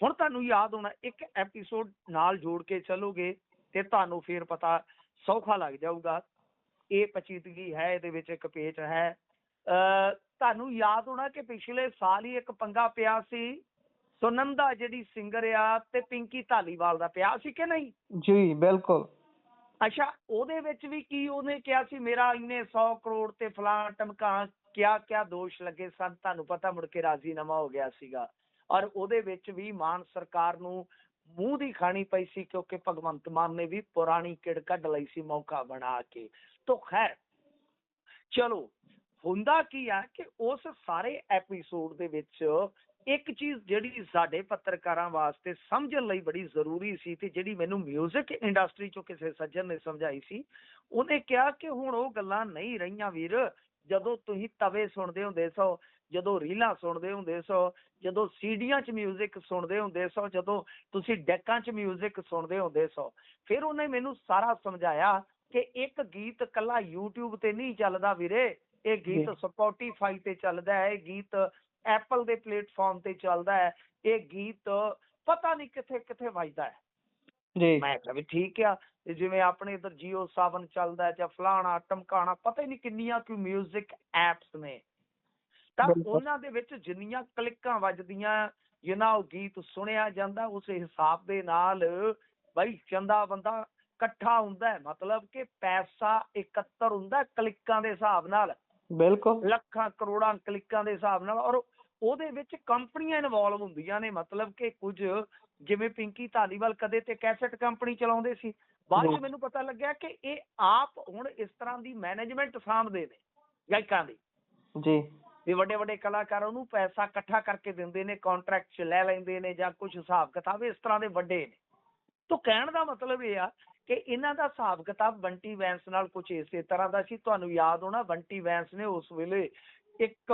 ਹੁਣ ਤੁਹਾਨੂੰ ਯਾਦ ਹੋਣਾ, ਇੱਕ ਐਪੀਸੋਡ ਨਾਲ ਜੋੜ ਕੇ ਚੱਲੋਗੇ ਤੇ ਤੁਹਾਨੂੰ ਫਿਰ ਪਤਾ ਸੌਖਾ ਲੱਗ ਜਾਊਗਾ। ਇਹ ਪਚੀਦਗੀ ਹੈ, ਇਹਦੇ ਵਿੱਚ ਇੱਕ ਪੇਚ ਹੈ। ਤੁਹਾਨੂੰ ਯਾਦ ਹੋਣਾ ਕਿ ਪਿਛਲੇ ਸਾਲ ਹੀ ਇੱਕ ਪੰਗਾ ਪਿਆ ਸੀ ਸੁਨੰਦਾ ਜਿਹੜੀ ਸਿੰਗਰ ਆ ਤੇ ਪਿੰਕੀ ਧਾਲੀਵਾਲ ਦਾ ਪਿਆ ਸੀ ਕਿ ਨਹੀਂ? ਜੀ, ਬਿਲਕੁਲ। ਅੱਛਾ, ਉਹਦੇ ਵਿੱਚ ਵੀ ਕੀ ਉਹਨੇ ਕਿਹਾ ਸੀ, ਮੇਰਾ ਇੰਨੇ 100 ਕਰੋੜ ਤੇ ਫਲਾਂ ਟਮਕਾ, ਕਿਆ ਕਿਆ ਦੋਸ਼ ਲੱਗੇ ਸਨ? ਤੁਹਾਨੂੰ ਪਤਾ ਮੁੜ ਕੇ ਰਾਜ਼ੀਨਾਮਾ ਹੋ ਗਿਆ ਸੀਗਾ। ਔਰ ਉਹਦੇ ਵਿੱਚ ਵੀ ਮਾਨ ਸਰਕਾਰ ਨੂੰ ਮੂੰਹ ਦੀ ਖਾਣੀ ਪਈ ਸੀ, ਕਿਉਂਕਿ ਭਗਵੰਤ ਮਾਨ ਨੇ ਵੀ ਪੁਰਾਣੀ ਕਿੜ ਕੱਢ ਲਈ ਸੀ ਮੌਕਾ ਬਣਾ ਕੇ। ਤੋ ਖੈਰ, ਚਲੋ, ਹੁੰਦਾ ਕੀ ਆ ਕਿ ਉਸ ਸਾਰੇ ਐਪੀਸੋਡ ਦੇ ਵਿੱਚ ਇੱਕ ਚੀਜ਼ ਜਿਹੜੀ ਸਾਡੇ ਪੱਤਰਕਾਰਾਂ ਵਾਸਤੇ ਸਮਝਣ ਲਈ ਬੜੀ ਜ਼ਰੂਰੀ ਸੀ ਤੇ ਜਿਹੜੀ ਮੈਨੂੰ 뮤직 ਇੰਡਸਟਰੀ ਚੋਂ ਕਿਸੇ ਸੱਜਣ ਨੇ ਸਮਝਾਈ ਸੀ ਉਹਨੇ ਕਿਹਾ ਕਿ ਹੁਣ ਉਹ ਗੱਲਾਂ ਨਹੀਂ ਰਹੀਆਂ ਵੀਰ ਜਦੋਂ ਤੁਸੀਂ ਤਵੇ ਸੁਣਦੇ ਹੁੰਦੇ ਸੋ ਜਦੋਂ ਰੀਲਾਂ ਸੁਣਦੇ ਹੁੰਦੇ ਸੋ ਜਦੋਂ ਸੀਡੀਆਂ 'ਚ 뮤직 ਸੁਣਦੇ ਹੁੰਦੇ ਸੋ ਜਦੋਂ ਤੁਸੀਂ ਡੈਕਾਂ 'ਚ 뮤직 ਸੁਣਦੇ ਹੁੰਦੇ ਸੋ ਫਿਰ ਉਹਨੇ ਮੈਨੂੰ ਸਾਰਾ ਸਮਝਾਇਆ ਕਿ ਇੱਕ ਗੀਤ ਕੱਲਾ YouTube ਤੇ ਨਹੀਂ ਚੱਲਦਾ ਵੀਰੇ ਇਹ ਗੀਤ ਜੀ। ਸਪੋਟੀਫਾਈ ਤੇ ਚੱਲਦਾ ਹੈ ਇਹ ਗੀਤ ਐਪਲ ਦੇ ਪਲੇਟਫਾਰਮ ਤੇ ਚੱਲਦਾ ਹੈ ਇਹ ਗੀਤ ਪਤਾ ਨਹੀਂ ਕਿੱਥੇ ਕਿੱਥੇ ਵੱਜਦਾ ਹੈ। ਜੀ। ਮੈਂ ਕਿਹਾ ਵੀ ਠੀਕ ਆ ਜਿਵੇਂ ਆਪਣੇ ਇਧਰ ਜੀਓ ਸਾਵਨ ਚੱਲਦਾ ਹੈ ਜਾਂ ਫਲਾਣਾ ਟਮਕਾਣਾ ਪਤਾ ਹੀ ਨਹੀਂ ਕਿੰਨੀਆਂ ਕਿ 뮤직 ਐਪਸ ਨੇ। ਤਾਂ। ਉਹਨਾਂ ਦੇ ਵਿੱਚ ਜਿੰਨੀਆਂ ਕਲਿੱਕਾਂ ਵੱਜਦੀਆਂ ਜਿੰਨਾ ਉਹ ਗੀਤ ਸੁਣਿਆ ਜਾਂਦਾ ਉਸ ਹਿਸਾਬ ਦੇ ਨਾਲ ਬਈ ਚੰਦਾ ਬੰਦਾ ਇਕੱਠਾ ਹੁੰਦਾ ਹੈ। ਮਤਲਬ ਕਿ ਪੈਸਾ ਇਕੱਤਰ ਹੁੰਦਾ ਕਲਿੱਕਾਂ ਦੇ ਹਿਸਾਬ ਨਾਲ। ਬਿਲਕੁਲ। ਲੱਖਾਂ ਕਰੋੜਾਂ ਕਲਿੱਕਾਂ ਦੇ ਹਿਸਾਬ ਨਾਲ ਔਰ ਉਹਦੇ ਵਿੱਚ ਕੰਪਨੀਆਂ ਇਨਵੋਲਵ ਹੁੰਦੀਆਂ ਨੇ ਮਤਲਬ ਕਿ ਕੁਝ ਜਿਵੇਂ ਪਿੰਕੀ ਧਾਲੀਵਾਲ ਕਦੇ ਤੇ ਕੈਸੇਟ ਕੰਪਨੀ ਚਲਾਉਂਦੇ ਸੀ। ਬਾਅਦ। ਵਿੱਚ ਮੈਨੂੰ ਪਤਾ ਲੱਗਿਆ ਕਿ ਇਹ ਆਪ ਹੁਣ ਇਸ ਤਰ੍ਹਾਂ ਦੀ ਮੈਨੇਜਮੈਂਟ ਸਾਂਭਦੇ ਨੇ ਗਾਇਕਾਂ ਦੀ। ਜੀ। ਵੀ ਵੱਡੇ ਵੱਡੇ ਕਲਾਕਾਰਾਂ ਨੂੰ ਪੈਸਾ ਇਕੱਠਾ ਕਰਕੇ ਦਿੰਦੇ ਨੇ ਕੰਟਰੈਕਟ 'ਚ ਲੈ ਲੈਂਦੇ ਨੇ ਜਾਂ ਕੁਝ ਹਿਸਾਬ ਕਿਤਾਬ ਇਸ ਤਰ੍ਹਾਂ ਦੇ ਵੱਡੇ ਨੇ। ਤੋਂ ਕਹਿਣ ਦਾ ਮਤਲਬ ਇਹ ਆ ਕਿ ਇਹਨਾਂ ਦਾ ਹਿਸਾਬ ਕਿਤਾਬ ਬੰਟੀ ਵੈਂਸ ਨਾਲ ਕੁਝ ਇਸੇ ਤਰ੍ਹਾਂ ਦਾ ਸੀ। ਤੁਹਾਨੂੰ ਯਾਦ ਹੋਣਾ ਬੰਟੀ ਵੈਂਸ ਨੇ ਉਸ ਵੇਲੇ ਇੱਕ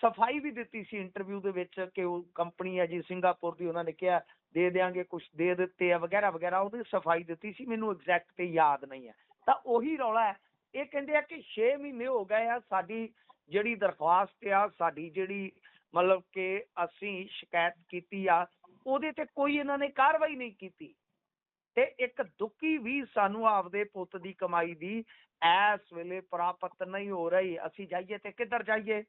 ਸਫ਼ਾਈ ਵੀ ਦਿੱਤੀ ਸੀ ਇੰਟਰਵਿਊ ਦੇ ਵਿੱਚ ਕਿ ਉਹ ਕੰਪਨੀ ਹੈ ਜੀ ਸਿੰਗਾਪੁਰ ਦੀ, ਉਹਨਾਂ ਨੇ ਕਿਹਾ, ਦੇ ਦੇਾਂਗੇ ਕੁਝ ਦੇ ਦਿੱਤੇ ਆ, ਵਗੈਰਾ ਵਗੈਰਾ, ਉਹਦੀ ਸਫ਼ਾਈ ਦਿੱਤੀ ਸੀ, ਮੈਨੂੰ ਐਗਜ਼ੈਕਟ ਤੇ ਯਾਦ ਨਹੀਂ ਹੈ। ਤਾਂ ਉਹੀ ਰੌਲਾ ਹੈ। ਇਹ ਕਹਿੰਦੇ ਆ ਕਿ 6 ਮਹੀਨੇ ਹੋ ਗਏ ਆ, ਸਾਡੀ ਜਿਹੜੀ ਦਰਖਾਸਤ ਆ, ਸਾਡੀ ਜਿਹੜੀ ਮਤਲਬ ਕਿ ਅਸੀਂ ਸ਼ਿਕਾਇਤ ਕੀਤੀ ਆ, ਉਹਦੇ ਤੇ ਕੋਈ ਇਹਨਾਂ ਨੇ ਕਾਰਵਾਈ ਨਹੀਂ ਕੀਤੀ। ਤੇ ਇੱਕ ਦੁੱਕੀ ਵੀ ਸਾਨੂੰ ਆਪਦੇ ਪੁੱਤ ਦੀ ਕਮਾਈ ਦੀ ਐਸ ਵੇਲੇ ਪ੍ਰਾਪਤ ਨਹੀਂ ਹੋ ਰਹੀ। ਅਸੀਂ ਜਾਈਏ ਤੇ ਕਿੱਧਰ ਜਾਈਏ?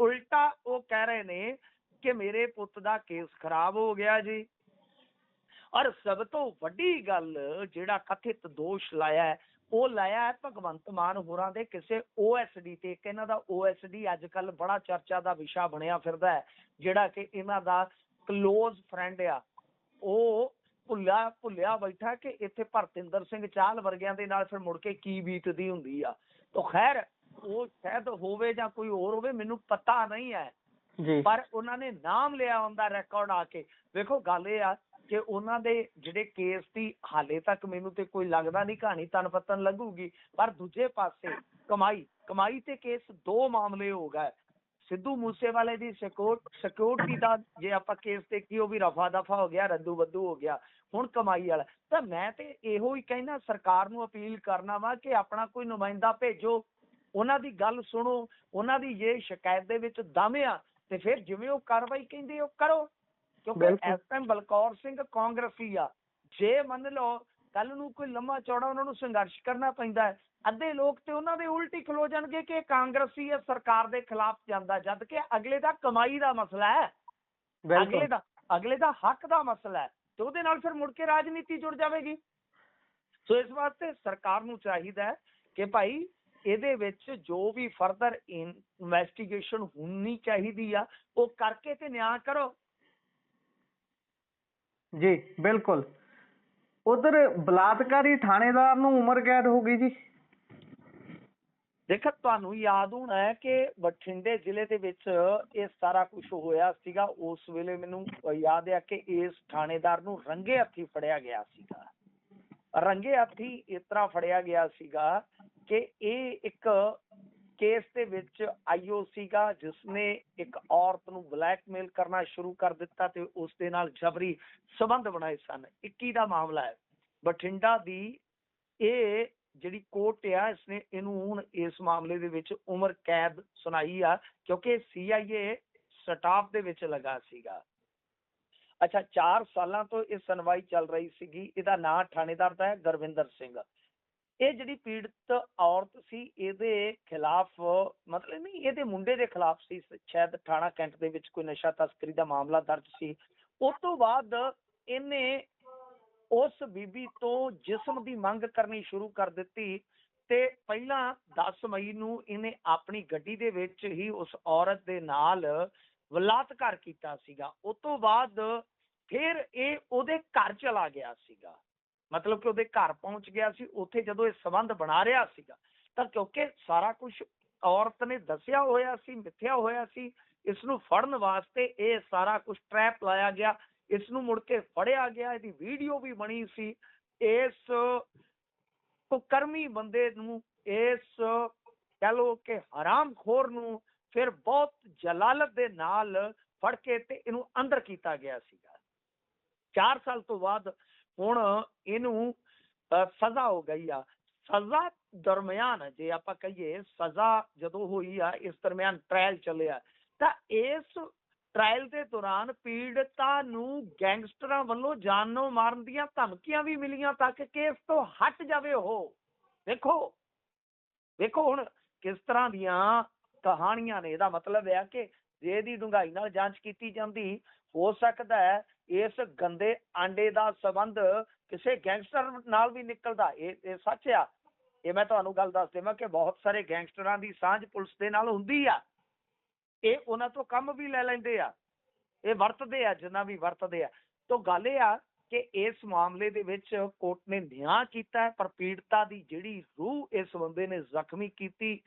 ਉਲਟਾ ਉਹ ਕਹਿ ਰਹੇ ਨੇ ਕਿ ਮੇਰੇ ਪੁੱਤ ਦਾ ਕੇਸ ਖਰਾਬ ਹੋ ਗਿਆ ਜੀ। ਔਰ ਸਭ ਤੋਂ ਵੱਡੀ ਗੱਲ ਜਿਹੜਾ ਕਥਿਤ ਦੋਸ਼ ਲਾਇਆ ਹੈ, ਉਹ ਲਾਇਆ ਹੈ ਭਗਵੰਤ ਮਾਨ ਹੋਰਾਂ ਦੇ ਕਿਸੇ OSD ਤੇ, ਇੱਕ ਇਹਨਾਂ ਦਾ OSD ਅੱਜ ਕੱਲ ਬੜਾ ਚਰਚਾ ਦਾ ਵਿਸ਼ਾ ਬਣਿਆ ਫਿਰਦਾ ਹੈ, ਜਿਹੜਾ ਕਿ ਇਹਨਾਂ ਦਾ ਕਲੋਜ਼ ਫਰੈਂਡ ਆ। ਉਹ ਭੁੱਲਿਆ ਭੁੱਲਿਆ ਬੈਠਾ ਕਿ ਇੱਥੇ ਭਰਤਿੰਦਰ ਸਿੰਘ ਚਾਹਲ ਵਰਗਿਆਂ ਦੇ ਨਾਲ ਫਿਰ ਮੁੜ ਕੇ ਕੀ ਬੀਤਦੀ ਹੁੰਦੀ ਆ। ਤਾਂ ਖੈਰ ਉਹ ਸ਼ਾਇਦ ਹੋਵੇ ਜਾਂ ਕੋਈ ਹੋਰ ਹੋਵੇ ਮੈਨੂੰ ਪਤਾ ਨਹੀਂ ਹੈ। ਜੀ। ਪਰ ਉਹਨਾਂ ਨੇ ਨਾਮ ਲਿਆ ਹੁੰਦਾ ਰਿਕਾਰਡ ਆ ਕੇ। ਵੇਖੋ ਗੱਲ ਇਹ ਆ ਕਿ ਉਹਨਾਂ ਦੇ ਜਿਹੜੇ ਕੇਸ ਦੀ ਹਾਲੇ ਤੱਕ ਮੈਨੂੰ ਤੇ ਕੋਈ ਲੱਗਦਾ ਨਹੀਂ ਕਹਾਣੀ ਤਨ ਪਤਨ ਲੱਗੂਗੀ। ਪਰ ਦੂਜੇ ਪਾਸੇ ਕਮਾਈ ਕਮਾਈ ਤੇ ਕੇਸ ਦੋ ਮਾਮਲੇ ਹੋ ਗਏ। ਸਿੱਧੂ ਮੂਸੇਵਾਲੇ ਦੀ ਸਿਕਿਉਰਿਟੀ ਦਾ ਜੇ ਆਪਾਂ ਕੇਸ ਦੇਖੀ ਉਹ ਵੀ ਰਫਾ ਦਫਾ ਹੋ ਗਿਆ ਰੱਦੂ ਬੱਦੂ ਹੋ ਗਿਆ ਹੁਣ ਕਮਾਈ ਵਾਲਾ। ਤਾਂ ਮੈਂ ਤੇ ਇਹੋ ਹੀ ਕਹਿਣਾ ਸਰਕਾਰ ਨੂੰ ਅਪੀਲ ਕਰਨਾ ਵਾ ਕਿ ਆਪਣਾ ਕੋਈ ਨੁਮਾਇੰਦਾ ਭੇਜੋ। ਉਹਨਾਂ ਦੀ ਗੱਲ ਸੁਣੋ ਉਹਨਾਂ ਦੀ ਜੇ ਸ਼ਿਕਾਇਤ ਦੇ ਵਿੱਚ ਦਮ ਆ ਤੇ ਫਿਰ ਜਿਵੇਂ ਉਹ ਕਾਰਵਾਈ ਕਹਿੰਦੇ ਉਹ ਕਰੋ। ਕਿਉਂਕਿ। ਇਸ ਟਾਈਮ ਬਲਕੌਰ ਸਿੰਘ ਕਾਂਗਰਸੀ ਆ। ਜੇ ਮੰਨ ਲਓ ਕੱਲ ਨੂੰ ਕੋਈ ਲੰਮਾ ਚੌੜਾ ਉਹਨਾਂ ਨੂੰ ਸੰਘਰਸ਼ ਕਰਨਾ ਪੈਂਦਾ ਹੈ ਅੱਧੇ ਲੋਕ ਤੇ ਉਹਨਾਂ ਦੇ ਉਲਟੀ ਖਲੋ ਜਾਣਗੇ ਕਿ ਇਹ ਕਾਂਗਰਸੀ ਹੈ ਸਰਕਾਰ ਦੇ ਖਿਲਾਫ ਜਾਂਦਾ ਜਦ ਕਿ ਅਗਲੇ ਦਾ ਕਮਾਈ ਦਾ ਮਸਲਾ ਹੈ। ਅਗਲੇ ਦਾ ਅਗਲੇ ਦਾ ਹੱਕ ਦਾ ਮਸਲਾ ਹੈ ਤੇ ਉਹਦੇ ਨਾਲ ਫਿਰ ਮੁੜ ਕੇ ਰਾਜਨੀਤੀ ਜੁੜ ਜਾਵੇਗੀ। ਸੋ ਇਸ ਵਾਸਤੇ ਸਰਕਾਰ ਨੂੰ ਚਾਹੀਦਾ ਹੈ ਕਿ ਭਾਈ ਇਹਦੇ ਵਿੱਚ ਜੋ ਵੀ ਫਰਦਰ ਇਨਵੈਸਟੀਗੇਸ਼ਨ ਹੋਣੀ ਚਾਹੀਦੀ ਆ ਉਹ ਕਰਕੇ ਤੇ ਨਿਆਂ ਕਰੋ। ਜੀ ਬਿਲਕੁਲ। ਉਧਰ ਬਲਾਤਕਾਰੀ ਥਾਣੇਦਾਰ ਨੂੰ ਉਮਰ ਕੈਦ ਹੋ ਗਈ ਜੀ। ਦੇਖੋ ਤੁਹਾਨੂੰ ਯਾਦ ਹੋਣਾ ਹੈ ਕਿ ਬਠਿੰਡੇ ਜ਼ਿਲ੍ਹੇ ਦੇ ਵਿੱਚ ਇਹ ਸਾਰਾ ਕੁਝ ਹੋਇਆ ਸੀਗਾ। ਉਸ ਵੇਲੇ ਮੈਨੂੰ ਯਾਦ ਹੈ ਕਿ ਇਸ ਥਾਣੇਦਾਰ ਨੂੰ ਰੰਗੇ ਹੱਥੀ ਫੜਿਆ ਗਿਆ ਸੀਗਾ। ਰੰਗੇ ਹੱਥੀ ਇਸ ਤਰ੍ਹਾਂ ਫੜਿਆ ਗਿਆ ਸੀਗਾ ਕਿ ਇਹ ਇੱਕ ਕੇਸ ਦੇ ਵਿੱਚ ਆਈਓ ਸੀਗਾ ਜਿਸ ਇੱਕ ਔਰਤ ਨੂੰ ਬਲੈਕਮੇਲ ਕਰਨਾ ਸ਼ੁਰੂ ਕਰ ਦਿੱਤਾ ਤੇ ਉਸ ਦੇ ਨਾਲ ਜਬਰੀ ਸਬੰਧ ਬਣਾਏ ਸਨ। 21 ਦਾ ਮਾਮਲਾ ਹੈ। ਬਠਿੰਡਾ ਦੀ ਇਹ ਜਿਹੜੀ ਕੋਰਟ ਆ, ਇਸਨੇ ਇਹਨੂੰ ਹੁਣ ਇਸ ਮਾਮਲੇ ਦੇ ਵਿੱਚ ਉਮਰ ਕੈਦ ਸੁਣਾਈ ਆ, ਕਿਉਂਕਿ ਸੀਆਈਏ ਸਟਾਫ ਦੇ ਵਿੱਚ ਲਗਾ ਸੀਗਾ। ਅੱਛਾ, ਚਾਰ ਸਾਲਾਂ ਤੋਂ ਇਹ ਸੁਣਵਾਈ ਚੱਲ ਰਹੀ ਸੀਗੀ, ਇਹਦਾ ਨਾਂ ਥਾਣੇਦਾਰ ਦਾ ਹੈ, ਗੁਰਵਿੰਦਰ ਸਿੰਘ। ਇਹ ਜਿਹੜੀ ਪੀੜਤ ਔਰਤ ਸੀ, ਇਹਦੇ ਖਿਲਾਫ, ਮਤਲਬ ਨਹੀਂ, ਇਹਦੇ ਮੁੰਡੇ ਦੇ ਖਿਲਾਫ ਸੀ, ਸ਼ਾਇਦ ਥਾਣਾ ਕੈਂਟ ਦੇ ਵਿੱਚ ਕੋਈ ਨਸ਼ਾ ਤਸਕਰੀ ਦਾ ਮਾਮਲਾ ਦਰਜ ਸੀ। ਉਸ ਤੋਂ ਬਾਅਦ ਇਹਨੇ ਉਸ ਬੀਬੀ ਤੋਂ ਜਿਸਮ ਦੀ ਮੰਗ ਕਰਨੀ ਸ਼ੁਰੂ ਕਰ ਦਿੱਤੀ ਤੇ ਪਹਿਲਾਂ 10 ਮਈ ਨੂੰ ਇਹਨੇ ਆਪਣੀ ਗੱਡੀ ਦੇ ਵਿੱਚ ਹੀ ਉਸ ਔਰਤ ਦੇ ਨਾਲ ਬਲਾਤਕਾਰ ਕੀਤਾ ਸੀਗਾ। ਉਸ ਤੋਂ ਬਾਅਦ ਫਿਰ ਇਹ ਉਹਦੇ ਘਰ ਚਲਾ ਗਿਆ ਸੀਗਾ। ਮਤਲਬ ਕਿ ਉਹਦੇ ਘਰ ਪਹੁੰਚ ਗਿਆ ਸੀ, ਉੱਥੇ ਜਦੋਂ ਇਹ ਸਬੰਧ ਬਣਾ ਰਿਹਾ ਸੀਗਾ, ਤਾਂ ਕਿਉਂਕਿ ਸਾਰਾ ਕੁਝ ਔਰਤ ਨੇ ਦੱਸਿਆ ਹੋਇਆ ਸੀ, ਮਿੱਥਿਆ ਹੋਇਆ ਸੀ ਇਸ ਨੂੰ ਫੜਨ ਵਾਸਤੇ ਇਹ ਸਾਰਾ ਕੁਝ ਟ੍ਰੈਪ ਲਾਇਆ ਗਿਆ ਇਸ ਨੂੰ ਮੁੜ ਕੇ ਫੜਿਆ ਗਿਆ, ਇਹਦੀ ਵੀਡੀਓ ਵੀ ਬਣੀ ਸੀ। ਇਸ ਕੁਕਰਮੀ ਬੰਦੇ ਨੂੰ, ਇਸ ਕਹ ਲੋ ਕਿ ਹਰਾਮਖੋਰ ਨੂੰ ਫਿਰ ਬਹੁਤ ਜਲਾਲਤ ਦੇ ਨਾਲ ਫੜ ਕੇ ਤੇ ਇਹਨੂੰ ਅੰਦਰ ਕੀਤਾ ਗਿਆ ਸੀਗਾ। 4 ਸਾਲ ਤੋਂ ਬਾਅਦ ਹੁਣ ਇਹਨੂੰ ਸਜ਼ਾ ਹੋ ਗਈ ਆ। ਸਜ਼ਾ ਦਰਮਿਆਨ ਜੇ ਆਪਾਂ ਕਹੀਏ, ਸਜ਼ਾ ਜਦੋਂ ਹੋਈ ਆ, ਇਸ ਦਰਮਿਆਨ ਟ੍ਰਾਇਲ ਚੱਲਿਆ। ਤਾਂ ਇਸ ਟ੍ਰਾਇਲ ਦੇ ਦੌਰਾਨ ਪੀੜਤਾ ਨੂੰ ਗੈਂਗਸਟਰਾਂ ਵੱਲੋਂ ਜਾਨੋਂ ਮਾਰਨ ਦੀਆਂ ਧਮਕੀਆਂ ਵੀ ਮਿਲੀਆਂ ਤੱਕ ਕਿ ਇਸ ਤੋਂ ਹਟ ਜਾਵੇ ਉਹ। ਦੇਖੋ ਦੇਖੋ ਹੁਣ ਕਿਸ ਤਰ੍ਹਾਂ ਦੀਆਂ ਕਹਾਣੀਆਂ ਨੇ। ਇਹਦਾ ਮਤਲਬ ਹੈ ਕਿ ਜੇ ਦੀ ਡੂੰਘਾਈ ਨਾਲ ਜਾਂਚ ਕੀਤੀ ਜਾਂਦੀ, ਹੋ ਸਕਦਾ ਹੈ ਇਸ ਗੰਦੇ ਆਂਡੇ ਦਾ ਸਬੰਧ ਕਿਸੇ ਗੈਂਗਸਟਰ ਨਾਲ ਵੀ ਨਿਕਲਦਾ। ਇਹ ਇਹ ਸੱਚ ਆ। ਇਹ ਮੈਂ ਤੁਹਾਨੂੰ ਗੱਲ ਦੱਸ ਦੇਵਾਂ ਕਿ ਬਹੁਤ ਸਾਰੇ ਗੈਂਗਸਟਰਾਂ ਦੀ ਸਾਂਝ ਪੁਲਿਸ ਦੇ ਨਾਲ ਹੁੰਦੀ ਆ। ਇਹ ਉਹਨਾਂ ਤੋਂ ਕੰਮ ਵੀ ਲੈ ਲੈਂਦੇ ਆ। ਇਹ ਵਰਤਦੇ ਆ, ਜਿੰਨਾ ਵੀ ਵਰਤਦੇ ਆ। ਤੋਂ ਗੱਲ ਇਹ ਆ ਕਿ ਇਸ ਮਾਮਲੇ ਦੇ ਵਿੱਚ ਕੋਰਟ ਨੇ ਨਿਆਂ ਕੀਤਾ ਹੈ ਪਰ ਪੀੜਤਾ ਦੀ ਜਿਹੜੀ ਰੂਹ ਇਸ ਬੰਦੇ ਨੇ ਜ਼ਖਮੀ ਕੀਤੀ,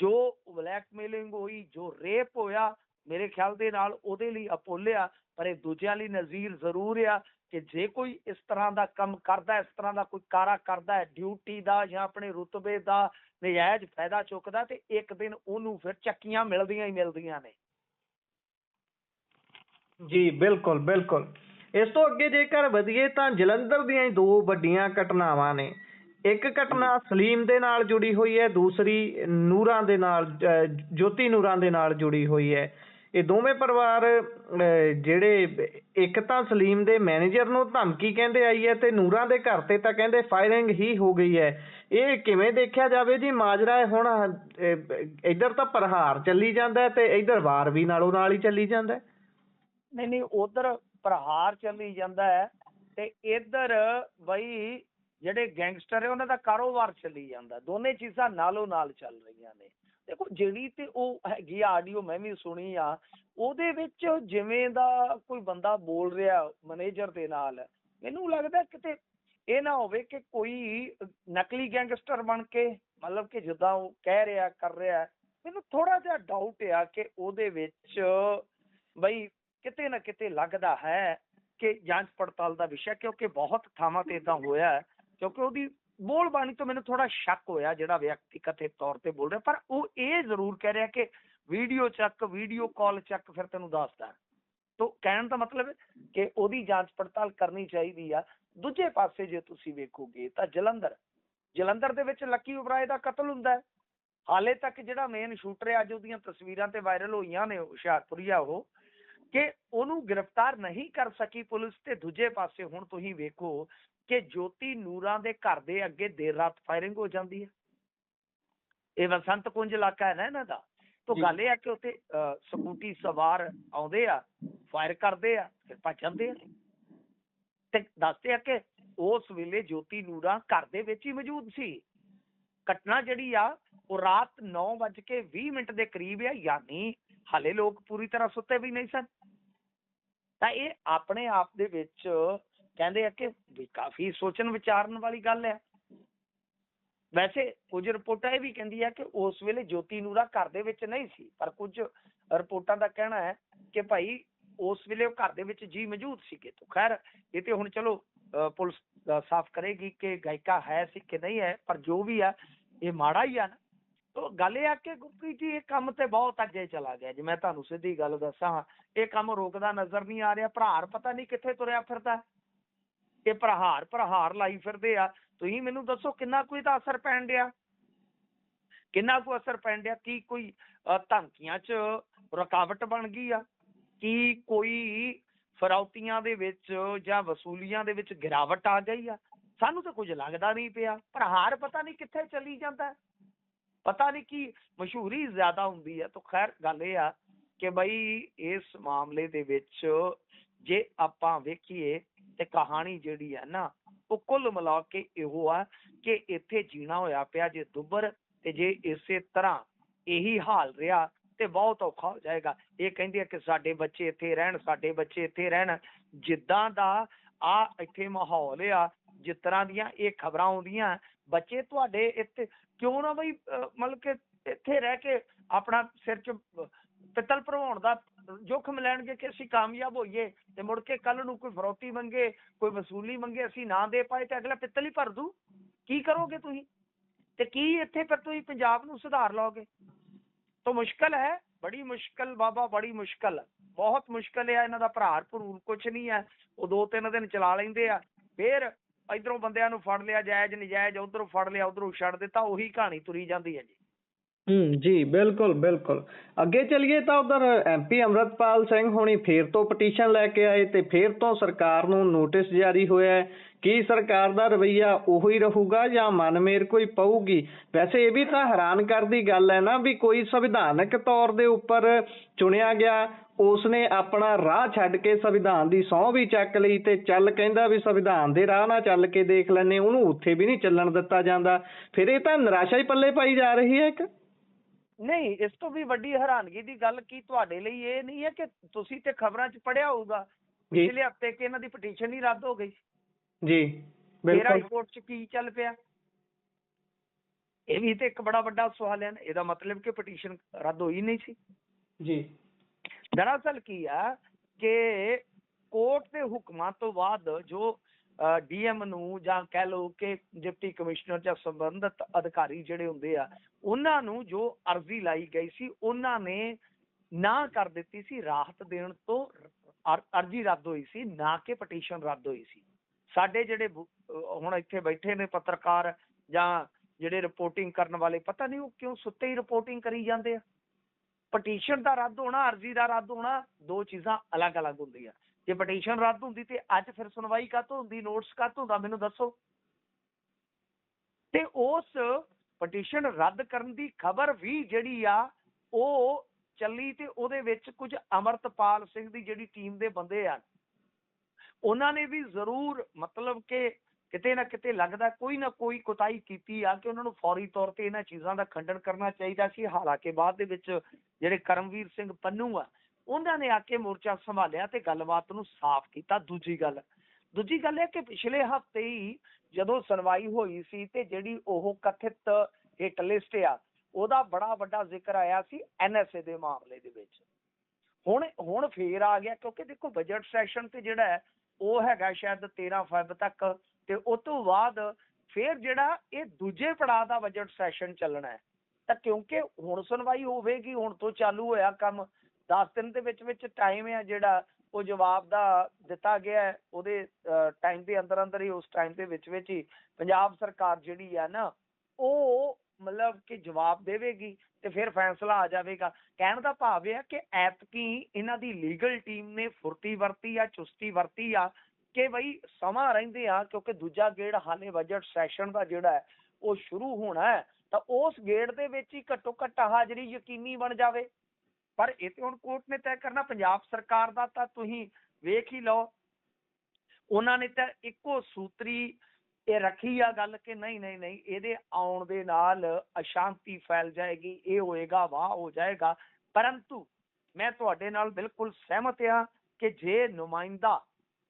ਜੋ ਬਲੈਕਮੇਲਿੰਗ ਹੋਈ, ਜੋ ਰੇਪ ਹੋਇਆ, ਮੇਰੇ ਖਿਆਲ ਦੇ ਨਾਲ ਉਹਦੇ ਲਈ ਅਪੋਲਿਆ ਪਰ ਇਹ ਦੂਜਿਆਂ ਲਈ ਨਜ਼ੀਰ ਜ਼ਰੂਰ ਆ ਕਿ ਜੇ ਕੋਈ ਇਸ ਤਰ੍ਹਾਂ ਦਾ ਕੰਮ ਕਰਦਾ, ਇਸ ਤਰ੍ਹਾਂ ਦਾ ਕੋਈ ਕਾਰਾ ਕਰਦਾ ਹੈ ਡਿਊਟੀ ਦਾ ਜਾਂ ਆਪਣੇ ਰੁਤਬੇ ਦਾ ਨਜਾਇਜ਼ ਫਾਇਦਾ ਚੁੱਕਦਾ ਤੇ ਇੱਕ ਦਿਨ ਉਹਨੂੰ ਫਿਰ ਚੱਕੀਆਂ ਮਿਲਦੀਆਂ ਹੀ ਮਿਲਦੀਆਂ ਨੇ। ਜੀ, ਬਿਲਕੁਲ ਬਿਲਕੁਲ। ਇਸ ਤੋਂ ਅੱਗੇ ਜੇਕਰ ਵਧੀਏ ਤਾਂ ਜਲੰਧਰ ਦੀਆਂ ਹੀ ਦੋ ਵੱਡੀਆਂ ਘਟਨਾਵਾਂ ਨੇ। ਇੱਕ ਘਟਨਾ ਸਲੀਮ ਦੇ ਨਾਲ ਜੁੜੀ ਹੋਈ ਹੈ, ਦੂਸਰੀ ਨੂਰਾਂ ਦੇ ਨਾਲ ਜੋਤੀ ਨੂਰਾਂ ਦੇ ਨਾਲ ਜੁੜੀ ਹੋਈ ਹੈ। ਇਹ ਦੋਵੇਂ ਪਰਿਵਾਰ ਅਹ, ਜਿਹੜੇ ਇੱਕ ਤਾਂ ਸਲੀਮ ਦੇ ਮੈਨੇਜਰ ਨੂੰ ਧਮਕੀ ਕਹਿੰਦੇ ਆਈ ਹੈ ਤੇ ਨੂਰਾਂ ਦੇ ਘਰ ਤੇ ਤਾਂ ਕਹਿੰਦੇ ਫਾਇਰਿੰਗ ਹੀ ਹੋ ਗਈ ਹੈ। ਇਹ ਕਿਵੇਂ ਦੇਖਿਆ ਜਾਵੇ ਜੀ? ਮਾਜਰਾ ਹੁਣ ਇੱਧਰ ਤਾਂ ਪ੍ਰਹਾਰ ਚੱਲੀ ਜਾਂਦਾ ਹੈ ਤੇ ਇੱਧਰ ਵਾਰ ਵੀ ਨਾਲੋਂ ਨਾਲ ਹੀ ਚੱਲੀ ਜਾਂਦਾ ਹੈ। ਨਹੀਂ ਨਹੀਂ ਉਧਰ ਪ੍ਰਹਾਰ ਚੱਲੀ ਜਾਂਦਾ ਹੈ ਤੇ ਇੱਧਰ ਬਈ ਜਿਹੜੇ ਗੈਂਗਸਟਰ ਹੈ ਉਹਨਾਂ ਦਾ ਕਾਰੋਬਾਰ ਚੱਲੀ ਜਾਂਦਾ। ਦੋਨੇ ਚੀਜ਼ਾਂ ਨਾਲੋਂ ਨਾਲ ਚੱਲ ਰਹੀਆਂ ਨੇ। ਦੇਖੋ ਜਿਹੜੀ ਤੇ ਉਹ ਹੈਗੀ ਆਡੀਓ ਮੈਂ ਵੀ ਸੁਣੀ ਆ, ਉਹਦੇ ਵਿੱਚ ਜਿਵੇਂ ਦਾ ਕੋਈ ਬੰਦਾ ਬੋਲ ਰਿਹਾ ਮੈਨੇਜਰ ਦੇ ਨਾਲ, ਮੈਨੂੰ ਲੱਗਦਾ ਕਿਤੇ ਇਹ ਨਾ ਹੋਵੇ ਕਿ ਕੋਈ ਨਕਲੀ ਗੈਂਗਸਟਰ ਬਣ ਕੇ, ਮਤਲਬ ਕਿ ਜਿੱਦਾਂ ਉਹ ਕਹਿ ਰਿਹਾ, ਕਰ ਰਿਹਾ, ਮੈਨੂੰ ਥੋੜਾ ਜਿਹਾ ਡਾਊਟ ਆ ਕਿ ਉਹਦੇ ਵਿੱਚ ਬਈ ਕਿਤੇ ਨਾ ਕਿਤੇ ਲੱਗਦਾ ਹੈ ਕਿ ਜਾਂਚ ਪੜਤਾਲ ਦਾ ਵਿਸ਼ਾ, ਕਿਉਂਕਿ ਬਹੁਤ ਥਾਵਾਂ ਤੇ ਇਦਾਂ ਹੋਇਆ, ਕਿਉਂਕਿ ਉਹਦੀ ਬੋਲ ਬਾਣੀ ਤੋਂ ਮੈਨੂੰ ਥੋੜਾ ਸ਼ੱਕ ਹੋਇਆ, ਜਿਹੜਾ ਵਿਅਕਤੀ ਕਥਿਤ ਤੌਰ ਤੇ ਬੋਲ ਰਿਹਾ, ਪਰ ਉਹ ਇਹ ਜ਼ਰੂਰ ਕਹਿ ਰਿਹਾ ਕਿ ਵੀਡੀਓ ਚੱਕ, ਵੀਡੀਓ ਕਾਲ ਚੱਕ, ਫਿਰ ਤੈਨੂੰ ਦੱਸਦਾ। ਤੋ ਕਹਿਣ ਦਾ ਮਤਲਬ ਕਿ ਉਹਦੀ ਜਾਂਚ ਪੜਤਾਲ ਕਰਨੀ ਚਾਹੀਦੀ ਆ। ਦੂਜੇ ਪਾਸੇ ਜੇ ਤੁਸੀਂ ਵੇਖੋਗੇ ਤਾਂ ਜਲੰਧਰ ਜਲੰਧਰ ਦੇ ਵਿੱਚ ਲੱਕੀ ਉਬਰਾਏ ਦਾ ਕਤਲ ਹੁੰਦਾ ਹੈ। ਹਾਲੇ ਤੱਕ ਜਿਹੜਾ ਮੇਨ ਸ਼ੂਟਰ ਹੈ, ਅੱਜ ਉਹਦੀਆਂ ਤਸਵੀਰਾਂ ਤੇ ਵਾਇਰਲ ਹੋਈਆਂ ਨੇ ਹੁਸ਼ਿਆਰਪੁਰੀਆ ਉਹ, ਕਿ ਉਹਨੂੰ ਗ੍ਰਿਫਤਾਰ ਨਹੀਂ ਕਰ ਸਕੀ ਪੁਲਿਸ ਤੇ ਦੂਜੇ ਪਾਸੇ ਹੁਣ ਤੁਸੀਂ ਵੇਖੋ ਕਿ ਜੋਤੀ ਨੂਰਾਂ ਦੇ ਘਰ ਦੇ ਅੱਗੇ ਦੇਰ ਰਾਤ ਫਾਇਰਿੰਗ ਹੋ ਜਾਂਦੀ ਹੈ। ਇਹ ਵਸੰਤ ਕੁੰਜ ਇਲਾਕਾ ਹੈ ਨਾ ਇਹਨਾਂ ਦਾ। ਤੋਂ। ਗੱਲ ਇਹ ਹੈ ਕਿ ਉੱਥੇ ਸਕੂਟੀ ਸਵਾਰ ਆਉਂਦੇ ਆ ਫਾਇਰ ਕਰਦੇ ਆ ਫਿਰ ਭੱਜ ਜਾਂਦੇ ਆ। ਤੇ ਦੱਸਦੇ ਆ ਕਿ ਉਸ ਵੇਲੇ ਜੋਤੀ ਨੂਰਾ ਘਰ ਦੇ ਵਿੱਚ ਹੀ ਮੌਜੂਦ ਸੀ। ਘਟਨਾ ਜਿਹੜੀ ਆ ਉਹ ਰਾਤ 9:20 ਮਿੰਟ ਦੇ ਕਰੀਬ ਆ ਯਾਨੀ ਹਾਲੇ ਲੋਕ ਪੂਰੀ ਤਰ੍ਹਾਂ ਸੁੱਤੇ ਵੀ ਨਹੀਂ ਸਨ। ਤਾਂ ਇਹ ਆਪਣੇ ਆਪ ਦੇ ਵਿੱਚ ਕਹਿੰਦੇ ਆ ਕਿ ਵੀ ਕਾਫੀ ਸੋਚਣ ਵਿਚਾਰਨ ਵਾਲੀ ਗੱਲ ਹੈ ਵੈਸੇ ਕੁਝ ਰਿਪੋਰਟਾਂ ਇਹ ਵੀ ਕਹਿੰਦੀ ਆ ਕਿ ਉਸ ਵੇਲੇ ਜੋਤੀ ਨੂਰਾ ਘਰ ਦੇ ਵਿੱਚ ਨਹੀਂ ਸੀ, ਪਰ ਕੁਝ ਰਿਪੋਰਟਾਂ ਦਾ ਕਹਿਣਾ ਹੈ ਕਿ ਭਾਈ ਉਸ ਵੇਲੇ ਉਹ ਘਰ ਦੇ ਵਿੱਚ ਜੀ ਮੌਜੂਦ ਸੀਗੇ। ਤਾਂ ਖੈਰ, ਇਹ ਤੇ ਹੁਣ ਚਲੋ ਪੁਲਿਸ ਸਾਫ਼ ਕਰੇਗੀ ਕਿ ਗਾਇਕਾ ਹੈ ਸੀ ਕਿ ਨਹੀਂ ਹੈ, ਪਰ ਜੋ ਵੀ ਆ, ਇਹ ਮਾੜਾ ਹੀ ਆ ਨਾ। ਤੋ ਗੱਲ ਇਹ ਆ ਕਿ ਗੁਰਪ੍ਰੀਤ ਜੀ, ਇਹ ਕੰਮ ਤੇ ਬਹੁਤ ਅੱਗੇ ਚਲਾ ਗਿਆ। ਜੇ ਮੈਂ ਤੁਹਾਨੂੰ ਸਿੱਧੀ ਗੱਲ ਦੱਸਾਂ, ਇਹ ਕੰਮ ਰੋਕਦਾ ਨਜ਼ਰ ਨਹੀਂ ਆ ਰਿਹਾ ਪ੍ਰਹਾਰ ਪਤਾ ਨਹੀਂ ਕਿੱਥੇ ਤੁਰਿਆ ਫਿਰਦਾ। ਇਹ ਪ੍ਰਹਾਰ ਪ੍ਰਹਾਰ ਲਾਈ ਫਿਰਦੇ ਆ। ਤੁਸੀਂ ਮੈਨੂੰ ਦੱਸੋ ਕਿੰਨਾ ਕੋਈ ਦਾ ਅਸਰ ਪੈਣ ਡਿਆ? ਕਿੰਨਾ ਕੁ ਅਸਰ ਪੈਣ ਡਿਆ? ਕੀ ਕੋਈ ਧਮਕੀਆਂ 'ਚ ਰੁਕਾਵਟ ਬਣ ਗਈ ਆ? ਕੀ ਕੋਈ ਫਰੌਤੀਆਂ ਦੇ ਵਿੱਚ ਜਾਂ ਵਸੂਲੀਆਂ ਦੇ ਵਿੱਚ ਗਿਰਾਵਟ ਆ ਗਈ ਆ? ਸਾਨੂੰ ਤਾਂ ਕੁਝ ਲੱਗਦਾ ਨਹੀਂ ਪਿਆ। ਪ੍ਰਹਾਰ ਪਤਾ ਨਹੀਂ ਕਿੱਥੇ ਚਲੀ ਜਾਂਦਾ। ਪਤਾ ਨਹੀਂ ਕੀ ਮਸ਼ਹੂਰੀ ਜ਼ਿਆਦਾ ਹੁੰਦੀ ਹੈ ਤਾਂ ਖੈਰ ਗੱਲ ਇਹ ਆ ਕਿ ਬਈ ਇਸ ਮਾਮਲੇ ਦੇ ਵਿੱਚ ਜੇ ਆਪਾਂ ਵੇਖੀਏ ਤੇ ਕਹਾਣੀ ਜਿਹੜੀ ਹੈ ਨਾ, ਉਹ ਕੁੱਲ ਮਿਲਾ ਕੇ ਇਹੋ ਆ ਕਿ ਇੱਥੇ ਜੀਣਾ ਹੋਇਆ ਪਿਆ ਜੇ ਦੁੱਬਰ ਤੇ ਜੇ ਇਸੇ ਤਰ੍ਹਾਂ ਇਹੀ ਹਾਲ ਰਿਹਾ ਤੇ ਬਹੁਤ ਔਖਾ ਹੋ ਜਾਏਗਾ। ਇਹ ਕਹਿੰਦੇ ਆ ਕਿ ਸਾਡੇ ਬੱਚੇ ਇੱਥੇ ਰਹਿਣ, ਸਾਡੇ ਬੱਚੇ ਇੱਥੇ ਰਹਿਣ। ਜਿੱਦਾਂ ਦਾ ਆ ਇੱਥੇ ਮਾਹੌਲ ਆ, ਜਿਸ ਤਰ੍ਹਾਂ ਦੀਆਂ ਇਹ ਖਬਰਾਂ ਆਉਂਦੀਆਂ, ਬੱਚੇ ਤੁਹਾਡੇ ਇੱਥੇ ਕਿਉਂ ਨਾ ਬਈ ਮਤਲਬ ਕਿ ਇੱਥੇ ਰਹਿ ਕੇ ਆਪਣਾ ਸਿਰ 'ਚ ਪਿੱਤਲ ਭਰਵਾਉਣ ਦਾ ਜੋਖਮ ਲੈਣਗੇ ਕਿ ਅਸੀਂ ਕਾਮਯਾਬ ਹੋਈਏ ਤੇ ਮੁੜ ਕੇ ਕੱਲ ਨੂੰ ਕੋਈ ਫਰੋਤੀ ਮੰਗੇ, ਕੋਈ ਵਸੂਲੀ ਮੰਗੇ, ਅਸੀਂ ਨਾ ਦੇ ਪਾਏ ਤੇ ਅਗਲਾ ਪਿੱਤਲ ਹੀ ਭਰ ਦੂ। ਕੀ ਕਰੋਗੇ ਤੁਸੀਂ? ਤੇ ਕੀ ਇੱਥੇ ਫਿਰ ਤੁਸੀਂ ਪੰਜਾਬ ਨੂੰ ਸੁਧਾਰ ਲਓਗੇ? ਤਾਂ ਮੁਸ਼ਕਲ ਹੈ, ਬੜੀ ਮੁਸ਼ਕਲ ਬਾਬਾ, ਬੜੀ ਮੁਸ਼ਕਲ। ਬਹੁਤ ਮੁਸ਼ਕਲ ਹੈ ਇਹਨਾਂ ਦਾ ਭਰਾਰ ਭਰੂਰ ਕੁਛ ਨਹੀਂ ਹੈ ਉਹ ਦੋ ਤਿੰਨ ਦਿਨ ਚਲਾ ਲੈਂਦੇ ਆ। ਫਿਰ ਇਧਰੋਂ ਬੰਦਿਆਂ ਨੂੰ ਫੜ ਲਿਆ, ਜਾਇਜ਼, ਨਜਾਇਜ਼, ਉਧਰੋਂ ਫੜ ਲਿਆ, ਉਧਰੋਂ ਛੱਡ ਦਿੱਤਾ, ਉਹੀ ਕਹਾਣੀ ਤੁਰੀ ਜਾਂਦੀ ਹੈ ਜੀ। ਹੂੰ, ਜੀ, ਬਿਲਕੁਲ ਬਿਲਕੁਲ। ਅੱਗੇ ਚਲੀਏ ਤਾਂ ਉਧਰ ਐਮਪੀ ਅਮਰਤਪਾਲ ਸਿੰਘ ਹੋਣੀ ਫੇਰ ਤੋਂ ਪਟੀਸ਼ਨ ਲੈ ਕੇ ਆਏ ਤੇ ਫੇਰ ਤੋਂ ਸਰਕਾਰ ਨੂੰ ਨੋਟਿਸ ਜਾਰੀ ਹੋਇਆ ਹੈ ਕੀ ਸਰਕਾਰ ਦਾ ਰਵਈਆ ਉਹੀ ਹੀ ਰਹੂਗਾ ਜਾਂ ਮਨਮੇਰ ਕੋਈ ਪਊਗੀ। ਵੈਸੇ ਇਹ ਵੀ ਤਾਂ ਹੈਰਾਨ ਕਰਦੀ ਗੱਲ ਹੈ ਨਾ ਵੀ ਕੋਈ ਸੰਵਿਧਾਨਕ ਤੌਰ ਦੇ ਉੱਪਰ ਚੁਣਿਆ ਗਿਆ, ਉਸਨੇ ਆਪਣਾ ਰਾਹ ਛੱਡ ਕੇ ਸੰਵਿਧਾਨ ਦੀ ਸਹੁੰ ਵੀ ਚੱਕ ਲਈ ਤੇ ਚੱਲ ਕਹਿੰਦਾ ਵੀ ਸੰਵਿਧਾਨ ਦੇ ਰਾਹ ਨਾਲ ਚੱਲ ਕੇ ਦੇਖ ਲੈਨੇ ਉਹਨੂੰ ਉੱਥੇ ਵੀ ਨਹੀਂ ਚੱਲਣ ਦਿੱਤਾ ਜਾਂਦਾ। ਫਿਰ ਇਹ ਤਾਂ ਨਿਰਾਸ਼ਾ ਹੀ ਪੱਲੇ ਪਾਈ ਜਾ ਰਹੀ ਹੈ ਇੱਕ। ਨਹੀਂ ਇਸ ਤੋਂ ਵੀ ਵੱਡੀ ਹੈਰਾਨਗੀ ਦੀ ਗੱਲ ਕੀ ਤੁਹਾਡੇ ਲਈ ਇਹ ਨਹੀਂ ਹੈ ਕਿ ਤੁਸੀਂ ਤੇ ਖਬਰਾਂ 'ਚ ਪੜਿਆ ਹੋਊਗਾ। ਜੀ। ਪਿਛਲੇ ਹਫ਼ਤੇ ਕਿ ਇਹਨਾਂ ਦੀ ਪਟੀਸ਼ਨ ਹੀ ਰੱਦ ਹੋ ਗਈ। ਜੀ ਫਿਰ ਬਿਲਕੁਲ। ਕੋਰਟ 'ਚ ਕੀ ਚੱਲ ਪਿਆ? ਇਹ ਵੀ ਤੇ ਇੱਕ ਬੜਾ ਵੱਡਾ ਸਵਾਲ ਹੈ ਨਾ ਇਹਦਾ ਮਤਲਬ ਕਿ ਪਟੀਸ਼ਨ ਰੱਦ ਹੋਈ ਨਹੀਂ ਸੀ। ਜੀ। ਦਰਅਸਲ ਕੀ ਆ ਕਿ ਕੋਰਟ ਦੇ ਹੁਕਮਾਂ ਤੋਂ ਬਾਅਦ ਜੋ ਡੀਐਮ ਨੂੰ ਜਾਂ ਕਹਿ ਲਓ ਕਿ ਡਿਪਟੀ ਕਮਿਸ਼ਨਰ ਜਾਂ ਸੰਬੰਧਿਤ ਅਧਿਕਾਰੀ ਜਿਹੜੇ ਹੁੰਦੇ ਆ, ਉਹਨਾਂ ਨੂੰ ਜੋ ਅਰਜ਼ੀ ਲਾਈ ਗਈ ਸੀ, ਉਹਨਾਂ ਨੇ ਨਾ ਕਰ ਦਿੱਤੀ ਸੀ, ਰਾਹਤ ਦੇਣ ਤੋਂ ਅਰਜ਼ੀ ਰੱਦ ਹੋਈ ਸੀ, ਨਾ ਕਿ ਪਟੀਸ਼ਨ ਰੱਦ ਹੋਈ ਸੀ। ਸਾਡੇ ਜਿਹੜੇ ਹੁਣ ਇੱਥੇ ਬੈਠੇ ਨੇ ਪੱਤਰਕਾਰ ਜਾਂ ਜਿਹੜੇ ਰਿਪੋਰਟਿੰਗ ਕਰਨ ਵਾਲੇ, ਪਤਾ ਨਹੀਂ ਉਹ ਕਿਉਂ ਸੁੱਤੇ ਹੀ ਰਿਪੋਰਟਿੰਗ ਕਰੀ ਜਾਂਦੇ ਆ। ਪਟੀਸ਼ਨ ਦਾ ਰੱਦ ਹੋਣਾ, ਅਰਜ਼ੀ ਦਾ ਰੱਦ ਹੋਣਾ, ਦੋ ਚੀਜ਼ਾਂ ਅਲੱਗ-ਅਲੱਗ ਹੁੰਦੀਆਂ। ਜੇ ਪਟੀਸ਼ਨ ਰੱਦ ਹੁੰਦੀ ਤੇ ਅੱਜ ਫਿਰ ਸੁਣਵਾਈ ਕਾਹਤੋਂ ਹੁੰਦੀ ਨੋਟਿਸ ਕਾਹਤੋਂ ਹੁੰਦਾ, ਮੈਨੂੰ ਦੱਸੋ। ਤੇ ਉਸ ਪਟੀਸ਼ਨ ਰੱਦ ਕਰਨ ਦੀ ਖਬਰ ਵੀ ਜਿਹੜੀ ਆ, ਉਹ ਚੱਲੀ ਤੇ ਉਹਦੇ ਵਿੱਚ ਕੁਝ ਅਮਰਤਪਾਲ ਸਿੰਘ ਦੀ ਜਿਹੜੀ ਟੀਮ ਦੇ ਬੰਦੇ ਆ, ਉਹਨਾਂ ਨੇ ਵੀ ਜ਼ਰੂਰ ਮਤਲਬ ਕਿ ਕਿਤੇ ਨਾ ਕਿਤੇ ਲੱਗਦਾ ਕੋਈ ਨਾ ਕੋਈ ਕੁਤਾਈ ਕੀਤੀ ਆ ਕਿ ਉਹਨਾਂ ਨੂੰ ਫੌਰੀ ਤੌਰ ਤੇ ਇਹਨਾਂ ਚੀਜ਼ਾਂ ਦਾ ਖੰਡਨ ਕਰਨਾ ਚਾਹੀਦਾ ਸੀ। ਹਾਲਾਂਕਿ ਬਾਅਦ ਦੇ ਵਿੱਚ ਜਿਹੜੇ ਕਰਮਵੀਰ ਸਿੰਘ ਪੰਨੂ ਆ ਉਹਨਾਂ ਨੇ ਆ ਕੇ ਮੋਰਚਾ ਸੰਭਾਲਿਆ ਤੇ ਗੱਲਬਾਤ ਨੂੰ ਸਾਫ਼ ਕੀਤਾ। ਦੂਜੀ ਗੱਲ ਦੂਜੀ ਗੱਲ ਇਹ ਕਿ ਪਿਛਲੇ ਹਫ਼ਤੇ ਹੀ ਜਦੋਂ ਸੁਣਵਾਈ ਹੋਈ ਸੀ ਤੇ ਜਿਹੜੀ ਉਹ ਕਥਿਤ ਹਿੱਟ ਲਿਸਟ ਆ, ਉਹਦਾ ਬੜਾ ਵੱਡਾ ਜ਼ਿਕਰ ਆਇਆ ਸੀ ਐਨਐਸਏ ਦੇ ਮਾਮਲੇ ਦੇ ਵਿੱਚ। ਹੁਣ ਹੁਣ ਫੇਰ ਆ ਗਿਆ ਕਿਉਂਕਿ ਦੇਖੋ ਬਜਟ ਸੈਸ਼ਨ ਤੇ ਜਿਹੜਾ ਹੈ, ਉਹ ਹੈਗਾ ਸ਼ਾਇਦ 13 ਫੈਬ ਤੱਕ ਤੇ ਉਸ ਤੋਂ ਬਾਅਦ ਫਿਰ ਜਿਹੜਾ ਇਹ ਦੂਜੇ ਪੜਾਅ ਦਾ ਬਜਟ ਸੈਸ਼ਨ ਚੱਲਣਾ ਹੈ। ਤਾਂ ਕਿਉਂਕਿ ਹੁਣ ਸੁਣਵਾਈ ਹੋਵੇਗੀ, ਹੁਣ ਤੋਂ ਚਾਲੂ ਹੋਇਆ ਕੰਮ 10 ਦਿਨ ਦੇ ਵਿੱਚ ਵਿੱਚ ਟਾਈਮ ਹੈ ਜਿਹੜਾ, ਉਹ ਜਵਾਬ ਦਾ ਦਿੱਤਾ ਗਿਆ ਹੈ। ਉਹਦੇ ਟਾਈਮ ਦੇ ਅੰਦਰ ਅੰਦਰ ਹੀ, ਉਸ ਟਾਈਮ ਦੇ ਵਿੱਚ ਵਿੱਚ ਹੀ ਪੰਜਾਬ ਸਰਕਾਰ ਜਿਹੜੀ ਆ ਨਾ, ਉਹ ਮਤਲਬ ਕਿ ਜਵਾਬ ਦੇਵੇਗੀ ਤੇ ਫਿਰ ਫੈਸਲਾ ਆ ਜਾਵੇਗਾ। ਕਹਿਣ ਦਾ ਭਾਵ ਇਹ ਹੈ ਕਿ ਐਤਕੀ ਇਹਨਾਂ ਦੀ ਲੀਗਲ ਟੀਮ ਨੇ ਫੁਰਤੀ ਵਰਤੀ ਆ, ਚੁਸਤੀ ਵਰਤੀ ਆ, ਕਿ ਬਈ ਸਮਾਂ ਰਹਿੰਦੇ ਆ, ਕਿਉਂਕਿ ਦੂਜਾ ਗੇੜ ਹਾਲੇ ਬਜਟ ਸੈਸ਼ਨ ਦਾ ਜਿਹੜਾ ਹੈ, ਉਹ ਸ਼ੁਰੂ ਹੋਣਾ ਹੈ, ਤਾਂ ਉਸ ਗੇੜ ਦੇ ਵਿੱਚ ਹੀ ਘੱਟੋ ਘੱਟ ਹਾਜ਼ਰੀ ਯਕੀਨੀ ਬਣ ਜਾਵੇ। ਪਰ ਇਹ ਤੇ ਹੁਣ ਕੋਰਟ ਨੇ ਤੈਅ ਕਰਨਾ, ਪੰਜਾਬ ਸਰਕਾਰ ਦਾ ਤਾਂ ਤੁਸੀਂ ਵੇਖ ਹੀ ਲਓ। ਉਹਨਾਂ ਨੇ ਤਾਂ ਇੱਕੋ ਸੂਤਰੀ ਇਹ ਰੱਖੀ ਆ ਗੱਲ ਕਿ ਨਹੀਂ ਨਹੀਂ ਨਹੀਂ, ਇਹਦੇ ਆਉਣ ਦੇ ਨਾਲ ਅਸ਼ਾਂਤੀ ਫੈਲ ਜਾਏਗੀ, ਇਹ ਹੋਏਗਾ, ਵਾਹ ਹੋ ਜਾਏਗਾ। ਪਰੰਤੂ ਮੈਂ ਤੁਹਾਡੇ ਨਾਲ ਬਿਲਕੁਲ ਸਹਿਮਤ ਹਾਂ ਕਿ ਜੇ ਨੁਮਾਇੰਦਾ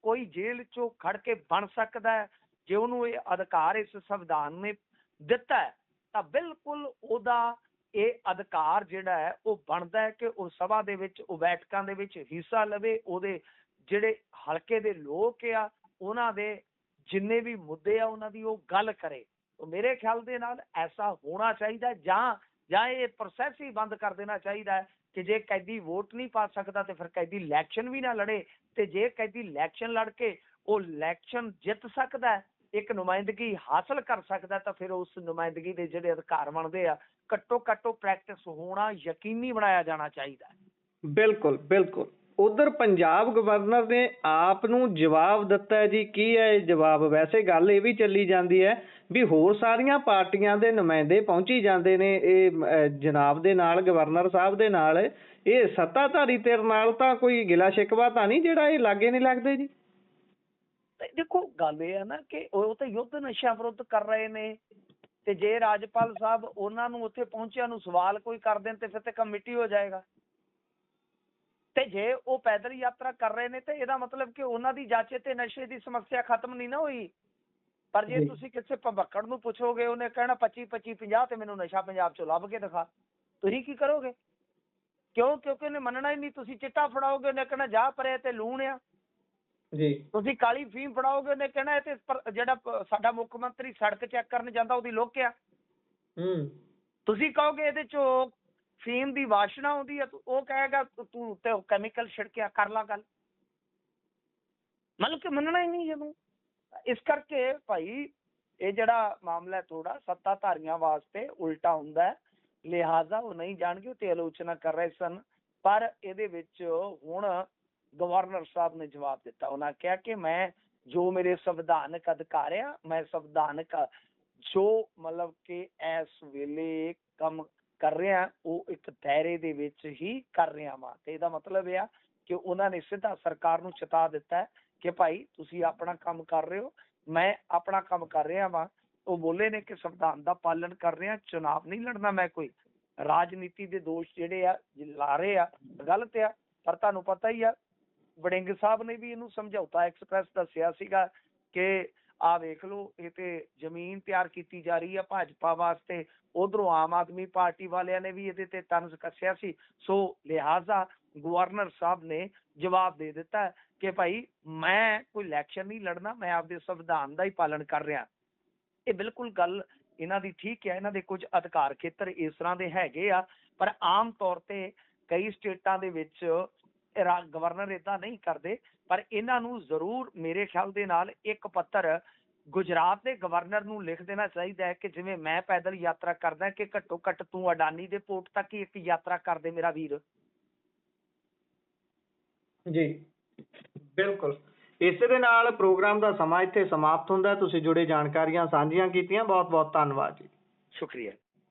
ਕੋਈ ਜੇਲ੍ਹ ਚੋਂ ਖੜ ਕੇ ਬਣ ਸਕਦਾ ਹੈ, ਜੇ ਉਹਨੂੰ ਇਹ ਅਧਿਕਾਰ ਇਸ ਸੰਵਿਧਾਨ ਨੇ ਦਿੱਤਾ ਹੈ, ਤਾਂ ਬਿਲਕੁਲ ਉਹਦਾ ਇਹ ਅਧਿਕਾਰ ਜਿਹੜਾ ਹੈ, ਉਹ ਬਣਦਾ ਹੈ ਕਿ ਉਹ ਸਭਾ ਦੇ ਵਿੱਚ, ਉਹ ਬੈਠਕਾਂ ਦੇ ਵਿੱਚ ਹਿੱਸਾ ਲਵੇ, ਉਹਦੇ ਜਿਹੜੇ ਹਲਕੇ ਦੇ ਲੋਕ ਆ, ਉਹਨਾਂ ਦੇ ਜਿੰਨੇ ਵੀ ਮੁੱਦੇ ਆ, ਉਹਨਾਂ ਦੀ ਉਹ ਗੱਲ ਕਰੇ। ਮੇਰੇ ਖਿਆਲ ਦੇ ਨਾਲ ਐਸਾ ਹੋਣਾ ਚਾਹੀਦਾ ਜਾਂ ਜਾਂ ਇਹ ਪ੍ਰੋਸੈਸ ਹੀ ਬੰਦ ਕਰ ਦੇਣਾ ਚਾਹੀਦਾ ਕਿ ਜੇ ਕੈਦੀ ਵੋਟ ਨਹੀਂ ਪਾ ਸਕਦਾ ਤੇ ਫਿਰ ਕੈਦੀ ਇਲੈਕਸ਼ਨ ਵੀ ਨਾ ਲੜੇ ਤੇ ਜੇ ਕੈਦੀ ਇਲੈਕਸ਼ਨ ਲੜ ਕੇ ਉਹ ਇਲੈਕਸ਼ਨ ਜਿੱਤ ਸਕਦਾ ਇੱਕ ਨੁਮਾਇੰਦਗੀ ਹਾਸਲ ਕਰ ਸਕਦਾ ਤਾਂ ਫਿਰ ਉਸ ਨੁਮਾਇੰਦਗੀ ਦੇ ਜਿਹੜੇ ਅਧਿਕਾਰ ਬਣਦੇ ਆ ਘੱਟੋ ਘੱਟੋ ਪ੍ਰੈਕਟਿਸ ਹੋਣਾ ਯਕੀਨੀ ਬਣਾਇਆ ਜਾਣਾ ਚਾਹੀਦਾ ਹੈ। ਬਿਲਕੁਲ ਬਿਲਕੁਲ। ਉਧਰ ਪੰਜਾਬ ਗਵਰਨਰ ਨੇ ਆਪ ਨੂੰ ਜਵਾਬ ਦਿੱਤਾ ਜੀ ਕੀ ਹੈ ਇਹ ਜਵਾਬ? ਵੈਸੇ ਗੱਲ ਇਹ ਵੀ ਚੱਲੀ ਜਾਂਦੀ ਹੈ ਵੀ ਹੋਰ ਸਾਰੀਆਂ ਪਾਰਟੀਆਂ ਦੇ ਨੁਮਾਇੰਦੇ ਪਹੁੰਚੀ ਜਾਂਦੇ ਨੇ ਇਹ ਜਨਾਬ ਦੇ ਨਾਲ ਗਵਰਨਰ ਸਾਹਿਬ ਦੇ ਨਾਲ। ਇਹ ਸੱਤਾਧਾਰੀ ਧਿਰ ਨਾਲ ਤਾਂ ਕੋਈ ਗਿਲਾ ਸ਼ਿਕਵਾ ਤਾਂ ਨਹੀਂ ਜਿਹੜਾ ਇਹ ਲਾਗੇ ਨਹੀਂ ਲੱਗਦੇ ਜੀ? ਦੇਖੋ ਗੱਲ ਇਹ ਹੈ ਨਾ ਕਿ ਉਹ ਤਾਂ ਯੁੱਧ ਨਸ਼ਾ ਵਿਰੁੱਧ ਕਰ ਰਹੇ ਨੇ। ਤੇ ਜੇ ਰਾਜਪਾਲ ਸਾਹਿਬ ਉਹਨਾਂ ਨੂੰ ਉੱਥੇ ਪਹੁੰਚਿਆਂ ਨੂੰ ਸਵਾਲ ਕੋਈ ਕਰ ਦੇਣ ਤੇ ਫਿਰ ਤੇ ਕਮੇਟੀ ਹੋ ਜਾਏਗਾ। ਤੇ ਜੇ ਉਹ ਪੈਦਲ ਯਾਤਰਾ ਕਰ ਰਹੇ ਨੇ ਤੇ ਇਹਦਾ ਮਤਲਬ ਕਿ ਉਹਨਾਂ ਦੀ ਜਾਚੇ ਤੇ ਨਸ਼ੇ ਦੀ ਸਮੱਸਿਆ ਖਤਮ ਨਹੀਂ ਨਾ ਹੋਈ। ਪਰ ਜੇ। ਤੁਸੀਂ ਕਿਸੇ ਭੰਬਕੜ ਨੂੰ ਪੁੱਛੋਗੇ ਉਹਨੇ ਕਹਿਣਾ 25 25 50 ਤੇ ਮੈਨੂੰ ਨਸ਼ਾ ਪੰਜਾਬ ਚੋਂ ਲੱਭ ਕੇ ਦਿਖਾ। ਤੁਸੀਂ ਕੀ ਕਰੋਗੇ? ਕਿਉਂ? ਕਿਉਂਕਿ ਉਹਨੇ ਮੰਨਣਾ ਹੀ ਨਹੀਂ। ਤੁਸੀਂ ਚਿੱਟਾ ਫੜਾਓਗੇ ਉਹਨੇ ਕਹਿਣਾ ਜਾ ਪਰੇ ਤੇ ਲੂਣ ਆ। ਜੀ। ਤੁਸੀਂ ਕਾਲੀ ਫੀਮ ਫੜਾਓਗੇ ਉਹਨੇ ਕਹਿਣਾ ਇਹ ਤੇ ਜਿਹੜਾ ਸਾਡਾ ਮੁੱਖ ਮੰਤਰੀ ਸੜਕ ਚੈੱਕ ਕਰਨ ਜਾਂਦਾ ਉਹਦੀ ਲੁੱਕ ਆ। ਹੂੰ। ਤੁਸੀਂ ਕਹੋਗੇ ਇਹਦੇ ਚੋਂ ਫੀਮ ਦੀ ਵਾਸ਼ਨਾ ਆਉਂਦੀ ਤਾਂ ਉਹ ਕਹੇਗਾ ਤੂੰ- ਉੱਤੇ ਕੈਮੀਕਲ ਛਿੜਕਿਆ ਕਰ ਲਾ ਗੱਲ। ਮਤਲਬ ਕਿ ਮੰਨਣਾ ਹੀ ਨਹੀਂ ਇਹਨੂੰ ਇਸ ਕਰਕੇ ਭਾਈ ਇਹ ਜਿਹੜਾ ਮਾਮਲਾ ਥੋੜਾ ਸੱਤਾਧਾਰੀਆਂ ਵਾਸਤੇ ਉਲਟਾ ਹੁੰਦਾ ਹੈ। ਲਿਹਾਜ਼ਾ ਉਹ ਨਹੀਂ ਜਾਣਗੇ ਤੇ ਆਲੋਚਨਾ ਕਰ ਰਹੇ ਸਨ। ਪਰ ਇਹਦੇ ਵਿੱਚ ਹੁਣ ਗਵਰਨਰ ਸਾਹਿਬ ਨੇ ਜਵਾਬ ਦਿੱਤਾ। ਉਹਨਾਂ ਕਿਹਾ ਕਿ ਮੈਂ ਜੋ ਮੇਰੇ ਸੰਵਿਧਾਨਕ ਅਧਿਕਾਰ ਆ, ਮੈਂ ਸੰਵਿਧਾਨਕ ਜੋ ਮਤਲਬ ਕਿ ਇਸ ਵੇਲੇ ਕੰਮ ਕਰ ਰਿਹਾ, ਉਹ ਇੱਕ ਦਾਇਰੇ ਦੇ ਵਿੱਚ ਹੀ ਕਰ ਰਿਹਾ ਵਾਂ। ਤੇ ਇਹਦਾ ਮਤਲਬ ਇਹ ਆ ਕਿ ਉਹਨਾਂ ਨੇ ਸਿੱਧਾ ਸਰਕਾਰ ਨੂੰ ਚੇਤਾ ਦਿੱਤਾ ਕਿ ਭਾਈ ਤੁਸੀਂ ਆਪਣਾ ਕੰਮ ਕਰ ਰਹੇ ਹੋ, ਮੈਂ ਆਪਣਾ ਕੰਮ ਕਰ ਰਿਹਾ ਵਾਂ। ਉਹ ਬੋਲੇ ਨੇ ਕਿ ਸੰਵਿਧਾਨ ਦਾ ਪਾਲਣ ਕਰ ਰਿਹਾ, ਚੁਣਾਵ ਨਹੀਂ ਲੜਨਾ ਮੈਂ ਕੋਈ। ਰਾਜਨੀਤੀ ਦੇ ਦੋਸ਼ ਜਿਹੜੇ ਆ ਲਾ ਰਹੇ ਆ, ਗਲਤ ਆ, ਪਰ ਤੁਹਾਨੂੰ ਪਤਾ ਹੀ ਆ ਵੜਿੰਗ ਸਾਹਿਬ ਨੇ ਵੀ ਇਹਨੂੰ ਸਮਝੌਤਾ ਐਕਸਪ੍ਰੈਸ ਦੱਸਿਆ ਸੀਗਾ ਕਿ ਆ ਵੇਖ ਲਓ, ਇਹ ਤੇ ਜ਼ਮੀਨ ਤਿਆਰ ਕੀਤੀ ਜਾ ਰਹੀ ਆ ਭਾਜਪਾ ਵਾਸਤੇ, ਉਧਰੋਂ ਆਮ ਆਦਮੀ ਪਾਰਟੀ ਵਾਲਿਆਂ ਨੇ ਵੀ ਇਹਦੇ ਤੇ ਤਨਜ਼ ਕੱਸਿਆ ਸੀ। ਸੋ ਲਿਹਾਜ਼ਾ ਗਵਰਨਰ ਸਾਹਿਬ ਨੇ ਜਵਾਬ ਦੇ ਦਿੱਤਾ ਕਿ ਭਾਈ ਮੈਂ ਕੋਈ ਇਲੈਕਸ਼ਨ ਨਹੀਂ ਲੜਨਾ, ਮੈਂ ਆਪਦੇ ਸੰਵਿਧਾਨ ਦਾ ਹੀ ਪਾਲਣ ਕਰ ਰਿਹਾ। ਇਹ ਬਿਲਕੁਲ ਗੱਲ ਇਹਨਾਂ ਦੀ ਠੀਕ ਹੈ ਇਹਨਾਂ ਦੇ ਕੁਝ ਅਧਿਕਾਰ ਖੇਤਰ ਇਸ ਤਰ੍ਹਾਂ ਦੇ ਹੈਗੇ ਆ, ਪਰ ਆਮ ਤੌਰ ਤੇ ਕਈ ਸਟੇਟਾਂ ਦੇ ਵਿੱਚ ਗਵਰਨਰ ਇਦਾਂ ਨਹੀਂ ਕਰਦੇ ਪਰ ਇਹਨਾਂ ਨੂੰ ਜ਼ਰੂਰ ਮੇਰੇ ਖਿਆਲ ਦੇ ਨਾਲ ਇੱਕ ਪੱਤਰ ਗੁਜਰਾਤ ਦੇ ਗਵਰਨਰ ਨੂੰ ਲਿਖ ਦੇਣਾ ਚਾਹੀਦਾ ਹੈ ਕਿ ਜਿਵੇਂ ਮੈਂ ਪੈਦਲ ਯਾਤਰਾ ਕਰਦਾ ਕਿ ਘੱਟੋ ਘੱਟ ਤੂੰ ਅਡਾਨੀ ਦੇ ਪੋਰਟ ਤੱਕ ਹੀ ਇੱਕ ਯਾਤਰਾ ਕਰ ਦੇ ਮੇਰਾ ਵੀਰ। ਜੀ ਬਿਲਕੁਲ। ਇਸੇ ਦੇ ਨਾਲ ਪ੍ਰੋਗਰਾਮ ਦਾ ਸਮਾਂ ਇੱਥੇ ਸਮਾਪਤ ਹੁੰਦਾ ਤੁਸੀਂ ਜੁੜੇ ਜਾਣਕਾਰੀਆਂ ਸਾਂਝੀਆਂ ਕੀਤੀਆਂ। ਬਹੁਤ ਬਹੁਤ ਧੰਨਵਾਦ ਜੀ। ਸ਼ੁਕਰੀਆ।